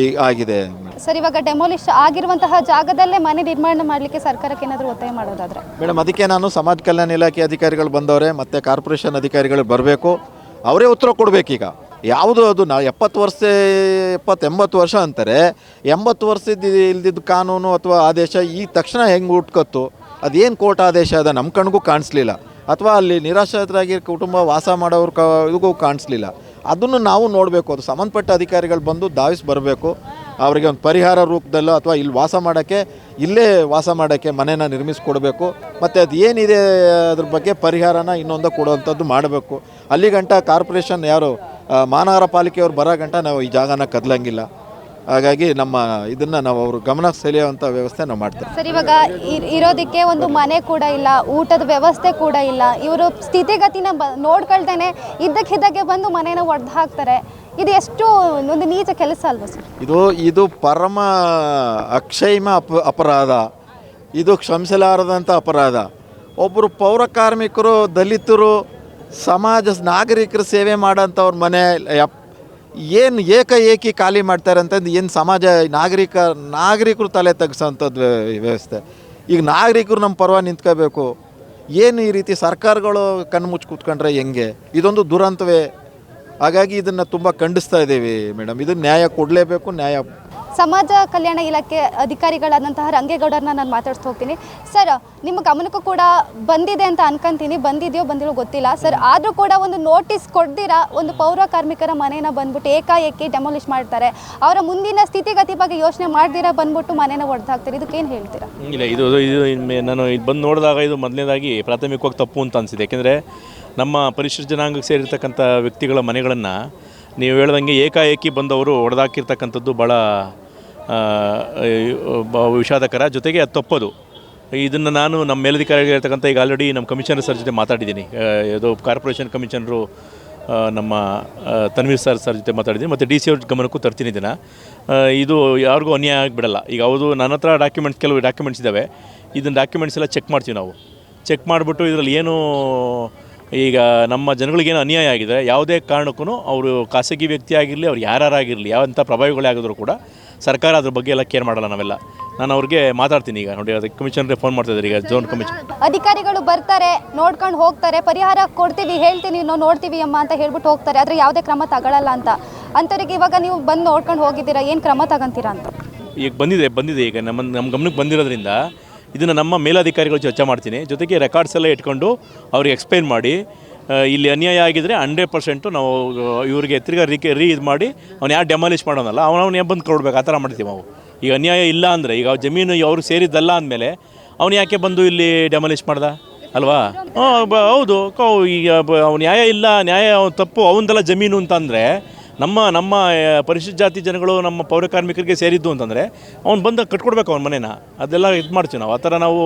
[SPEAKER 2] ಈ ಆಗಿದೆ.
[SPEAKER 4] ಸರ್ ಇವಾಗ ಡೆಮೊಲಿಷ್ ಆಗಿರುವಂತಹ ಜಾಗದಲ್ಲೇ ಮನೆ ನಿರ್ಮಾಣ ಮಾಡಲಿಕ್ಕೆ ಸರ್ಕಾರಕ್ಕೆ ಏನಾದರೂ ಒತ್ತಾಯ ಮಾಡೋದಾದ್ರೆ?
[SPEAKER 2] ಮೇಡಮ್ ಅದಕ್ಕೆ ನಾನು ಸಮಾಜ ಕಲ್ಯಾಣ ಇಲಾಖೆ ಅಧಿಕಾರಿಗಳು ಬಂದವರೇ ಮತ್ತೆ ಕಾರ್ಪೊರೇಷನ್ ಅಧಿಕಾರಿಗಳು ಬರಬೇಕು. ಅವರೇ ಉತ್ತರ ಕೊಡಬೇಕೀಗ. ಯಾವುದು ಅದು ನಾ ಎಪ್ಪತ್ತು ವರ್ಷ ಎಪ್ಪತ್ತು ಎಂಬತ್ತು ವರ್ಷ ಅಂತಾರೆ. ಎಂಬತ್ತು ವರ್ಷದ ಇಲ್ದಿದ್ದ ಕಾನೂನು ಅಥವಾ ಆದೇಶ ಈ ತಕ್ಷಣ ಹೆಂಗೆ ಹುಟ್ಕತ್ತು ಅದೇನು ಕೋರ್ಟ್ ಆದೇಶ ಅದ ನಮ್ಮ ಕಣ್ಗೂ ಕಾಣಿಸ್ಲಿಲ್ಲ. ಅಥವಾ ಅಲ್ಲಿ ನಿರಾಶ್ರಿತರಾಗಿ ಕುಟುಂಬ ವಾಸ ಮಾಡೋರು ಕ ಇದಕ್ಕೂ ಕಾಣಿಸ್ಲಿಲ್ಲ. ಅದನ್ನು ನಾವು ನೋಡಬೇಕು. ಅದು ಸಂಬಂಧಪಟ್ಟ ಅಧಿಕಾರಿಗಳು ಬಂದು ಧಾವಿಸಿ ಬರಬೇಕು. ಅವರಿಗೆ ಒಂದು ಪರಿಹಾರ ರೂಪದಲ್ಲೋ ಅಥವಾ ಇಲ್ಲಿ ವಾಸ ಮಾಡೋಕ್ಕೆ, ಇಲ್ಲೇ ವಾಸ ಮಾಡೋಕ್ಕೆ ಮನೇನ ನಿರ್ಮಿಸ್ಕೊಡ್ಬೇಕು. ಮತ್ತು ಅದು ಏನಿದೆ ಅದ್ರ ಬಗ್ಗೆ ಪರಿಹಾರನ ಇನ್ನೊಂದು ಕೊಡುವಂಥದ್ದು ಮಾಡಬೇಕು. ಅಲ್ಲಿ ಗಂಟ ಕಾರ್ಪೊರೇಷನ್ ಯಾರು ಮಹಾನಗರ ಪಾಲಿಕೆಯವ್ರು ಬರೋ ಗಂಟ ನಾವು ಈ ಜಾಗನ ಕದಲಂಗಿಲ್ಲ. ಹಾಗಾಗಿ ನಮ್ಮ ಇದನ್ನ ನಾವು ಅವರು ಗಮನ ಸೆಳೆಯುವಂಥ ವ್ಯವಸ್ಥೆ ನಾವು ಮಾಡ್ತೇವೆ.
[SPEAKER 4] ಸರ್ ಇವಾಗ ಇರ್- ಇರೋದಕ್ಕೆ ಒಂದು ಮನೆ ಕೂಡ ಇಲ್ಲ ಊಟದ ವ್ಯವಸ್ಥೆ ಕೂಡ ಇಲ್ಲ. ಇವರು ಸ್ಥಿತಿಗತಿನ ಬ ನೋಡ್ಕೊಳ್ದೇನೆ ಇದ್ದಕ್ಕಿದ್ದಾಗೆ ಬಂದು ಮನೇನ ಒಡೆದು ಹಾಕ್ತಾರೆ ಇದು ಎಷ್ಟು ಒಂದು ನೀಚ ಕೆಲಸ ಅಲ್ವಾ ಸರ್?
[SPEAKER 2] ಇದು ಇದು ಪರಮ ಅಕ್ಷಯಮ ಅಪ ಅಪರಾಧ. ಇದು ಕ್ಷಮಿಸಲಾರದಂಥ ಅಪರಾಧ. ಒಬ್ಬರು ಪೌರ ಕಾರ್ಮಿಕರು ದಲಿತರು ಸಮಾಜ ನಾಗರಿಕರು ಸೇವೆ ಮಾಡೋಂಥವ್ರ ಮನೆ ಯಪ್ ಏನು ಏಕಾಏಕಿ ಖಾಲಿ ಮಾಡ್ತಾರೆ ಅಂತಂದು ಏನು ಸಮಾಜ ನಾಗರಿಕ ನಾಗರಿಕರು ತಲೆ ತೆಗ್ಸೋಂಥದ್ದು ವ್ಯ- ವ್ಯವಸ್ಥೆ. ಈಗ ನಾಗರಿಕರು ನಮ್ಮ ಪರವಾಗಿ ನಿಂತ್ಕೋಬೇಕು. ಏನು ಈ ರೀತಿ ಸರ್ಕಾರಗಳು ಕಣ್ಣು ಮುಚ್ಚಿ ಕೂತ್ಕೊಂಡ್ರೆ ಹೆಂಗೆ? ಇದೊಂದು ದುರಂತವೇ. ಹಾಗಾಗಿ ಇದನ್ನು ತುಂಬ ಖಂಡಿಸ್ತಾ ಇದ್ದೀವಿ ಮೇಡಮ್. ಇದು ನ್ಯಾಯ ಕೊಡಲೇಬೇಕು, ನ್ಯಾಯ
[SPEAKER 4] ಸಮಾಜ ಕಲ್ಯಾಣ ಇಲಾಖೆ ಅಧಿಕಾರಿಗಳಾದಂತಹ ರಂಗೇಗೌಡರನ್ನ ನಾನು ಮಾತಾಡ್ಸ್ತಾ ಹೋಗ್ತೀನಿ. ಸರ್, ನಿಮ್ಮ ಗಮನಕ್ಕೂ ಕೂಡ ಬಂದಿದೆ ಅಂತ ಅನ್ಕೊಂತೀನಿ. ಬಂದಿದೆಯೋ ಬಂದಿರೋ ಗೊತ್ತಿಲ್ಲ. ಸರ್, ಆದರೂ ಕೂಡ ಒಂದು ನೋಟಿಸ್ ಕೊಡ್ದಿರಾ? ಒಂದು ಪೌರ ಕಾರ್ಮಿಕರ ಮನೇನ ಬಂದ್ಬಿಟ್ಟು ಏಕಾಏಕಿ ಡೆಮಾಲಿಷ್ ಮಾಡ್ತಾರೆ. ಅವರ ಮುಂದಿನ ಸ್ಥಿತಿಗತಿ ಬಗ್ಗೆ ಯೋಚನೆ ಮಾಡ್ದಿರಾ? ಬಂದ್ಬಿಟ್ಟು ಮನೇನ ಹಾಕ್ತಾರೆ ಇದಕ್ಕೇನು ಹೇಳ್ತೀರಾ?
[SPEAKER 7] ಇಲ್ಲ, ಇದು ಇದು ನಾನು ಇದು ಬಂದು ನೋಡಿದಾಗ ಇದು ಮೊದಲನೇದಾಗಿ ಪ್ರಾಥಮಿಕವಾಗಿ ತಪ್ಪು ಅಂತ ಅನಿಸಿದೆ. ಯಾಕೆಂದರೆ ನಮ್ಮ ಪರಿಶಿಷ್ಟ ಜನಾಂಗಕ್ಕೆ ಸೇರಿರ್ತಕ್ಕಂಥ ವ್ಯಕ್ತಿಗಳ ಮನೆಗಳನ್ನು ನೀವು ಹೇಳ್ದಂಗೆ ಏಕಾಏಕಿ ಬಂದವರು ಹೊಡೆದಾಕಿರ್ತಕ್ಕಂಥದ್ದು ಭಾಳ ವಿಷಾದಕರ ಜೊತೆಗೆ ಅದು ತಪ್ಪದು. ಇದನ್ನು ನಾನು ನಮ್ಮ ಮೇಲಧಿಕಾರಿಗಳಿರ್ತಕ್ಕಂಥ ಈಗ ಆಲ್ರೆಡಿ ನಮ್ಮ ಕಮಿಷನರ್ ಸರ್ ಜೊತೆ ಮಾತಾಡಿದ್ದೀನಿ. ಇದು ಕಾರ್ಪೊರೇಷನ್ ಕಮಿಷನರು ನಮ್ಮ ತನ್ವೀರ್ ಸರ್ ಸರ್ ಜೊತೆ ಮಾತಾಡಿದ್ದೀನಿ. ಮತ್ತು ಡಿ ಸಿ ಅವ್ರ ಗಮನಕ್ಕೂ ತರ್ತೀನಿ ಇದನ್ನು. ಇದು ಯಾರಿಗೂ ಅನ್ಯಾಯ ಆಗಿಬಿಡಲ್ಲ. ಈಗ ಅವರು ನನ್ನ ಹತ್ರ ಡಾಕ್ಯುಮೆಂಟ್ಸ್ ಕೆಲವು ಡಾಕ್ಯುಮೆಂಟ್ಸ್ ಇದ್ದಾವೆ ಇದನ್ನ ಡಾಕ್ಯುಮೆಂಟ್ಸ್ ಎಲ್ಲ ಚೆಕ್ ಮಾಡ್ತೀವಿ ನಾವು. ಚೆಕ್ ಮಾಡಿಬಿಟ್ಟು ಇದರಲ್ಲಿ ಏನು ಈಗ ನಮ್ಮ ಜನಗಳಿಗೇನು ಅನ್ಯಾಯ ಆಗಿದೆ ಯಾವುದೇ ಕಾರಣಕ್ಕೂ ಅವರು ಖಾಸಗಿ ವ್ಯಕ್ತಿ ಆಗಿರಲಿ, ಅವ್ರು ಯಾರಾಗಿರಲಿ ಯಾವಂಥ ಪ್ರಭಾವಿಗಳೇ ಆಗಿದ್ರು ಕೂಡ ಸರ್ಕಾರ ಅದ್ರ ಬಗ್ಗೆ ಎಲ್ಲ ಕೇರ್ ಮಾಡಲ್ಲ ನಾವೆಲ್ಲ. ನಾನು ಅವ್ರಿಗೆ ಮಾತಾಡ್ತೀನಿ ಈಗ. ನೋಡಿ ಅದಕ್ಕೆ ಕಮಿಷನರೇ ಫೋನ್ ಮಾಡ್ತಿದ್ದಾರೆ ಈಗ. ಝೋನ್ ಕಮಿಷನ್
[SPEAKER 4] ಅಧಿಕಾರಿಗಳು ಬರ್ತಾರೆ ನೋಡ್ಕೊಂಡು ಹೋಗ್ತಾರೆ. ಪರಿಹಾರ ಕೊಡ್ತೀವಿ ಹೇಳ್ತೀನಿ ನಾವು ನೋಡ್ತೀವಿ ಅಮ್ಮ ಅಂತ ಹೇಳ್ಬಿಟ್ಟು ಹೋಗ್ತಾರೆ. ಆದರೆ ಯಾವುದೇ ಕ್ರಮ ತಗೊಳ್ಳಲ್ಲ ಅಂತ. ಅಂಥವ್ರಿಗೆ ಇವಾಗ ನೀವು ಬಂದು ನೋಡ್ಕೊಂಡು ಹೋಗಿದ್ದೀರಾ? ಏನು ಕ್ರಮ ತಗೊಂತೀರಾ ಅಂತ?
[SPEAKER 7] ಈಗ ಬಂದಿದೆ ಬಂದಿದೆ ಈಗ. ನಮ್ಮ ನಮ್ಮ ಗಮನಕ್ಕೆ ಬಂದಿರೋದ್ರಿಂದ ಇದನ್ನು ನಮ್ಮ ಮೇಲಧಿಕಾರಿಗಳು ಚರ್ಚೆ ಮಾಡ್ತೀನಿ. ಜೊತೆಗೆ ರೆಕಾರ್ಡ್ಸ್ ಎಲ್ಲ ಇಟ್ಕೊಂಡು ಅವ್ರಿಗೆ ಎಕ್ಸ್ಪ್ಲೈನ್ ಮಾಡಿ ಇಲ್ಲಿ ಅನ್ಯಾಯ ಆಗಿದ್ರೆ ಹಂಡ್ರೆಡ್ ಪರ್ಸೆಂಟು ನಾವು, ಇವರಿಗೆ ತಿರ್ಗಾ ರೀ ರೀ ಇದು ಮಾಡಿ ಅವ್ನು ಯಾರು ಡೆಮಾಲಿಷ್ ಮಾಡೋನಲ್ಲ ಅವನವ್ನು ಬಂದು ಕೊಡ್ಬೇಕು, ಆ ಥರ ಮಾಡ್ತೀವಿ ನಾವು. ಈಗ ಅನ್ಯಾಯ ಇಲ್ಲ ಅಂದರೆ, ಈಗ ಜಮೀನು ಅವ್ರು ಸೇರಿದ್ದಲ್ಲ ಅಂದಮೇಲೆ ಅವ್ನು ಯಾಕೆ ಬಂದು ಇಲ್ಲಿ ಡೆಮಾಲಿಷ್ ಮಾಡ್ದ, ಅಲ್ವಾ? ಹೌದು ಈಗ ಅವ್ನು ನ್ಯಾಯ ಇಲ್ಲ, ನ್ಯಾಯ ಅವ್ನ್ ತಪ್ಪು, ಅವನದೆಲ್ಲ ಜಮೀನು ಅಂತಂದರೆ ನಮ್ಮ ನಮ್ಮ ಪರಿಶಿಷ್ಟ ಜಾತಿ ಜನಗಳು ನಮ್ಮ ಪೌರ ಕಾರ್ಮಿಕರಿಗೆ ಸೇರಿದ್ದು ಅಂತಂದರೆ ಅವ್ನು ಬಂದು ಕಟ್ಕೊಡ್ಬೇಕು ಅವ್ನ ಮನೇನ. ಅದೆಲ್ಲ ಇದು ಮಾಡ್ತೀವಿ ನಾವು. ಆ ಥರ ನಾವು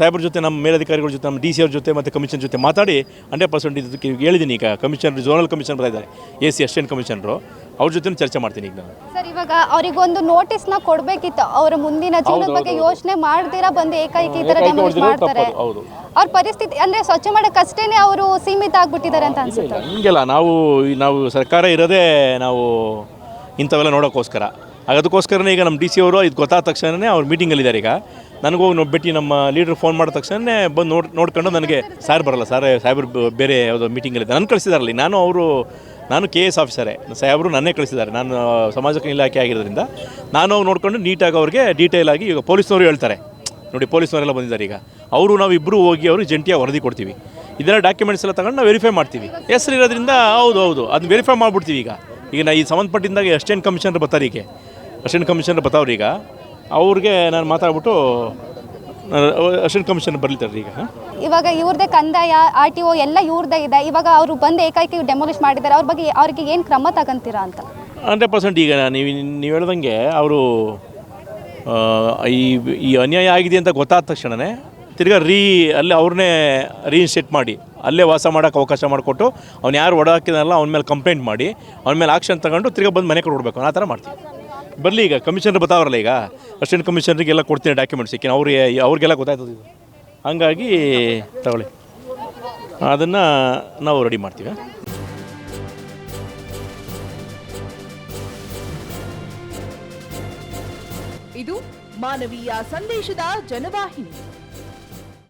[SPEAKER 7] ಸಾಹೇಬ್ರ ಜೊತೆ ನಮ್ಮ ಮೇಲಧಿಕಾರಿಗಳ ಜೊತೆ ನಮ್ಮ ಡಿ ಸಿ ಅವ್ರ ಜೊತೆ ಮತ್ತು ಕಮಿಷನ್ ಜೊತೆ ಮಾತಾಡಿ ಹಂಡ್ರೆಡ್ ಪರ್ಸೆಂಟ್ ಇದಕ್ಕೆ ಹೇಳಿದ್ದೀನಿ ಈಗ ಕಮಿಷನರ್ ಝೋನಲ್ ಕಮಿಷನ್ ಬರ್ತಾ ಇದ್ದಾರೆ. A C assistant commissioner. ಅವ್ರ ಜೊತೆ ಚರ್ಚೆ ಮಾಡ್ತೀನಿ ಈಗ ನಾನು.
[SPEAKER 4] ಸರ್ ಇವಾಗ ಅವರಿಗೊಂದು ನೋಟಿಸ್ನ ಕೊಡಬೇಕಿತ್ತು. ಅವರ ಮುಂದಿನ ಜೀವನದ ಬಗ್ಗೆ ಯೋಚನೆ ಮಾಡ್ದಿರಾ ಬಂದು ಏಕಾಏಕಿ ಈ ಥರ ಮಾಡ್ತಾರೆ?
[SPEAKER 7] ಹೌದು.
[SPEAKER 4] ಅವ್ರ ಪರಿಸ್ಥಿತಿ ಅಂದರೆ ಸ್ವಚ್ಛ ಮಾಡೋಕ್ಕಷ್ಟೇ ಅವರು ಸೀಮಿತ ಆಗ್ಬಿಟ್ಟಿದ್ದಾರೆ ಅಂತ ಅನ್ಸುತ್ತೆ?
[SPEAKER 7] ಹಿಂಗೆಲ್ಲ ನಾವು ನಾವು ಸರ್ಕಾರ ಇರೋದೇ ನಾವು ಇಂಥವೆಲ್ಲ ನೋಡೋಕ್ಕೋಸ್ಕರ. ಅದಕ್ಕೋಸ್ಕರನೇ ಈಗ ನಮ್ಮ ಡಿ ಸಿ ಅವರು ಇದು ಗೊತ್ತಾದ ತಕ್ಷಣವೇ ಅವ್ರು ಮೀಟಿಂಗಲ್ಲಿದ್ದಾರೆ ಈಗ. ನನಗೋಗಿ ನಾವು ಭೇಟಿ ನಮ್ಮ ಲೀಡ್ರ್ ಫೋನ್ ಮಾಡಿದ ತಕ್ಷಣವೇ ಬಂದು ನೋಡಿ, ನೋಡ್ಕೊಂಡು ನನಗೆ ಸಾರ್ ಬರಲ್ಲ ಸರ್ ಸಾಹೇಬ್ರು ಬೇರೆ ಯಾವುದೋ ಮೀಟಿಂಗಲ್ಲಿದೆ ನಾನು ಕಳಿಸಿದಾರಲ್ಲಿ, ನಾನು ಅವರು, ನಾನು ಕೆ ಎಸ್ ಆಫೀಸರೇ ಸಾಹೇಬರು ನನ್ನೇ ಕಳಿಸಿದ್ದಾರೆ. ನಾನು ಸಮಾಜ ಇಲಾಖೆ ಆಗಿರೋದ್ರಿಂದ. ನಾನು ಹೋಗಿ ನೋಡ್ಕೊಂಡು ನೀಟಾಗಿ ಅವ್ರಿಗೆ ಡೀಟೇಲ್ ಆಗಿ ಈಗ ಪೊಲೀಸ್ನವರು ಹೇಳ್ತಾರೆ. ನೋಡಿ ಪೊಲೀಸ್ನವರೆಲ್ಲ ಬಂದಿದ್ದಾರೆ ಈಗ. ಅವರು ನಾವು ಇಬ್ಬರು ಹೋಗಿ ಅವರು ಜಂಟಿಯಾಗಿ ವರದಿ ಕೊಡ್ತೀವಿ. ಇದೆಲ್ಲ ಡಾಕ್ಯುಮೆಂಟ್ಸ್ ಎಲ್ಲ ತಗೊಂಡು ನಾವು ವೆರಿಫೈ ಮಾಡ್ತೀವಿ. ಹೆಸರು ಇರೋದ್ರಿಂದ ಹೌದು ಹೌದು. ಅದನ್ನ ವೆರಿಫೈ ಮಾಡಿಬಿಡ್ತೀವಿ ಈಗ. ಈಗ ನಾ ಈ ಸಂಬಂಧಪಟ್ಟಿದ್ದಾಗ ಅಸಿಸ್ಟೆಂಟ್ ಕಮಿಷನರ್ ಬರ್ತಾರೆ ಈಗ. ಅಸಿಸ್ಟೆಂಟ್ ಕಮಿಷನರ್ ಬರ್ತಾವ್ರಿ ಈಗ. ಅವ್ರಿಗೆ ನಾನು ಮಾತಾಡ್ಬಿಟ್ಟು ಅಸಿಸ್ಟೆಂಟ್ ಕಮಿಷನರ್ ಬರ್ಲಿದ್ದಾರೆ ಈಗ
[SPEAKER 4] ಇವಾಗ ಇವ್ರದೇ ಕಂದಾಯ ಆರ್ ಟಿ ಒ ಎಲ್ಲ ಇವ್ರದೇ ಇದೆ. ಇವಾಗ ಅವರು ಬಂದು ಏಕಾಏಕಿ ಡೆಮಾಲಿಷ್ ಮಾಡಿದ್ದಾರೆ. ಅವ್ರ ಬಗ್ಗೆ ಅವ್ರಿಗೆ ಏನು ಕ್ರಮ ತಗೊಂತೀರಾ ಅಂತ?
[SPEAKER 7] ಹಂಡ್ರೆಡ್ ಪರ್ಸೆಂಟ್ ಈಗ ನೀವು ನೀವು ಹೇಳ್ದಂಗೆ ಅವರು ಈ ಈ ಅನ್ಯಾಯ ಆಗಿದೆ ಅಂತ ಗೊತ್ತಾದ ತಕ್ಷಣವೇ ತಿರ್ಗಾ ರೀ ಅಲ್ಲೇ ಅವ್ರನ್ನೇ ರೀಇನ್ಸ್ಟೇಟ್ ಮಾಡಿ, ಅಲ್ಲೇ ವಾಸ ಮಾಡೋಕ್ಕೆ ಅವಕಾಶ ಮಾಡಿಕೊಟ್ಟು ಅವ್ನು ಯಾರು ಹೊಡಾಕಿದಾನಲ್ಲ ಅವ್ನ ಮೇಲೆ ಕಂಪ್ಲೇಂಟ್ ಮಾಡಿ, ಅವ್ನ ಮೇಲೆ ಆಕ್ಷನ್ ತಗೊಂಡು ತಿರ್ಗಾ ಬಂದು ಮನೆ ಕೊಡ್ಬೇಕು ಆ ಥರ ಮಾಡ್ತೀವಿ ಬರಲಿ ಈಗ ಕಮಿಷನರ್ ಬರ್ತಾವ್ರಲ್ಲ ಈಗ ಅಸಿಸ್ಟೆಂಟ್ ಕಮಿಷನರಿಗೆಲ್ಲ ಕೊಡ್ತೀನಿ ಡಾಕ್ಯುಮೆಂಟ್ಸ್ ಈಗ ಅವ್ರಿಗೆ ಅವ್ರಿಗೆಲ್ಲ ಗೊತ್ತಾಯ್ತದೆ ಇದು. ಹಂಗಾಗಿ ತಗೊಳ್ಳಿ. ಅದನ್ನು ನಾವು ರೆಡಿ ಮಾಡ್ತೀವಿ.
[SPEAKER 8] ಇದು ಮಾನವೀಯ ಸಂದೇಶದ ಜನವಾಹಿನಿ.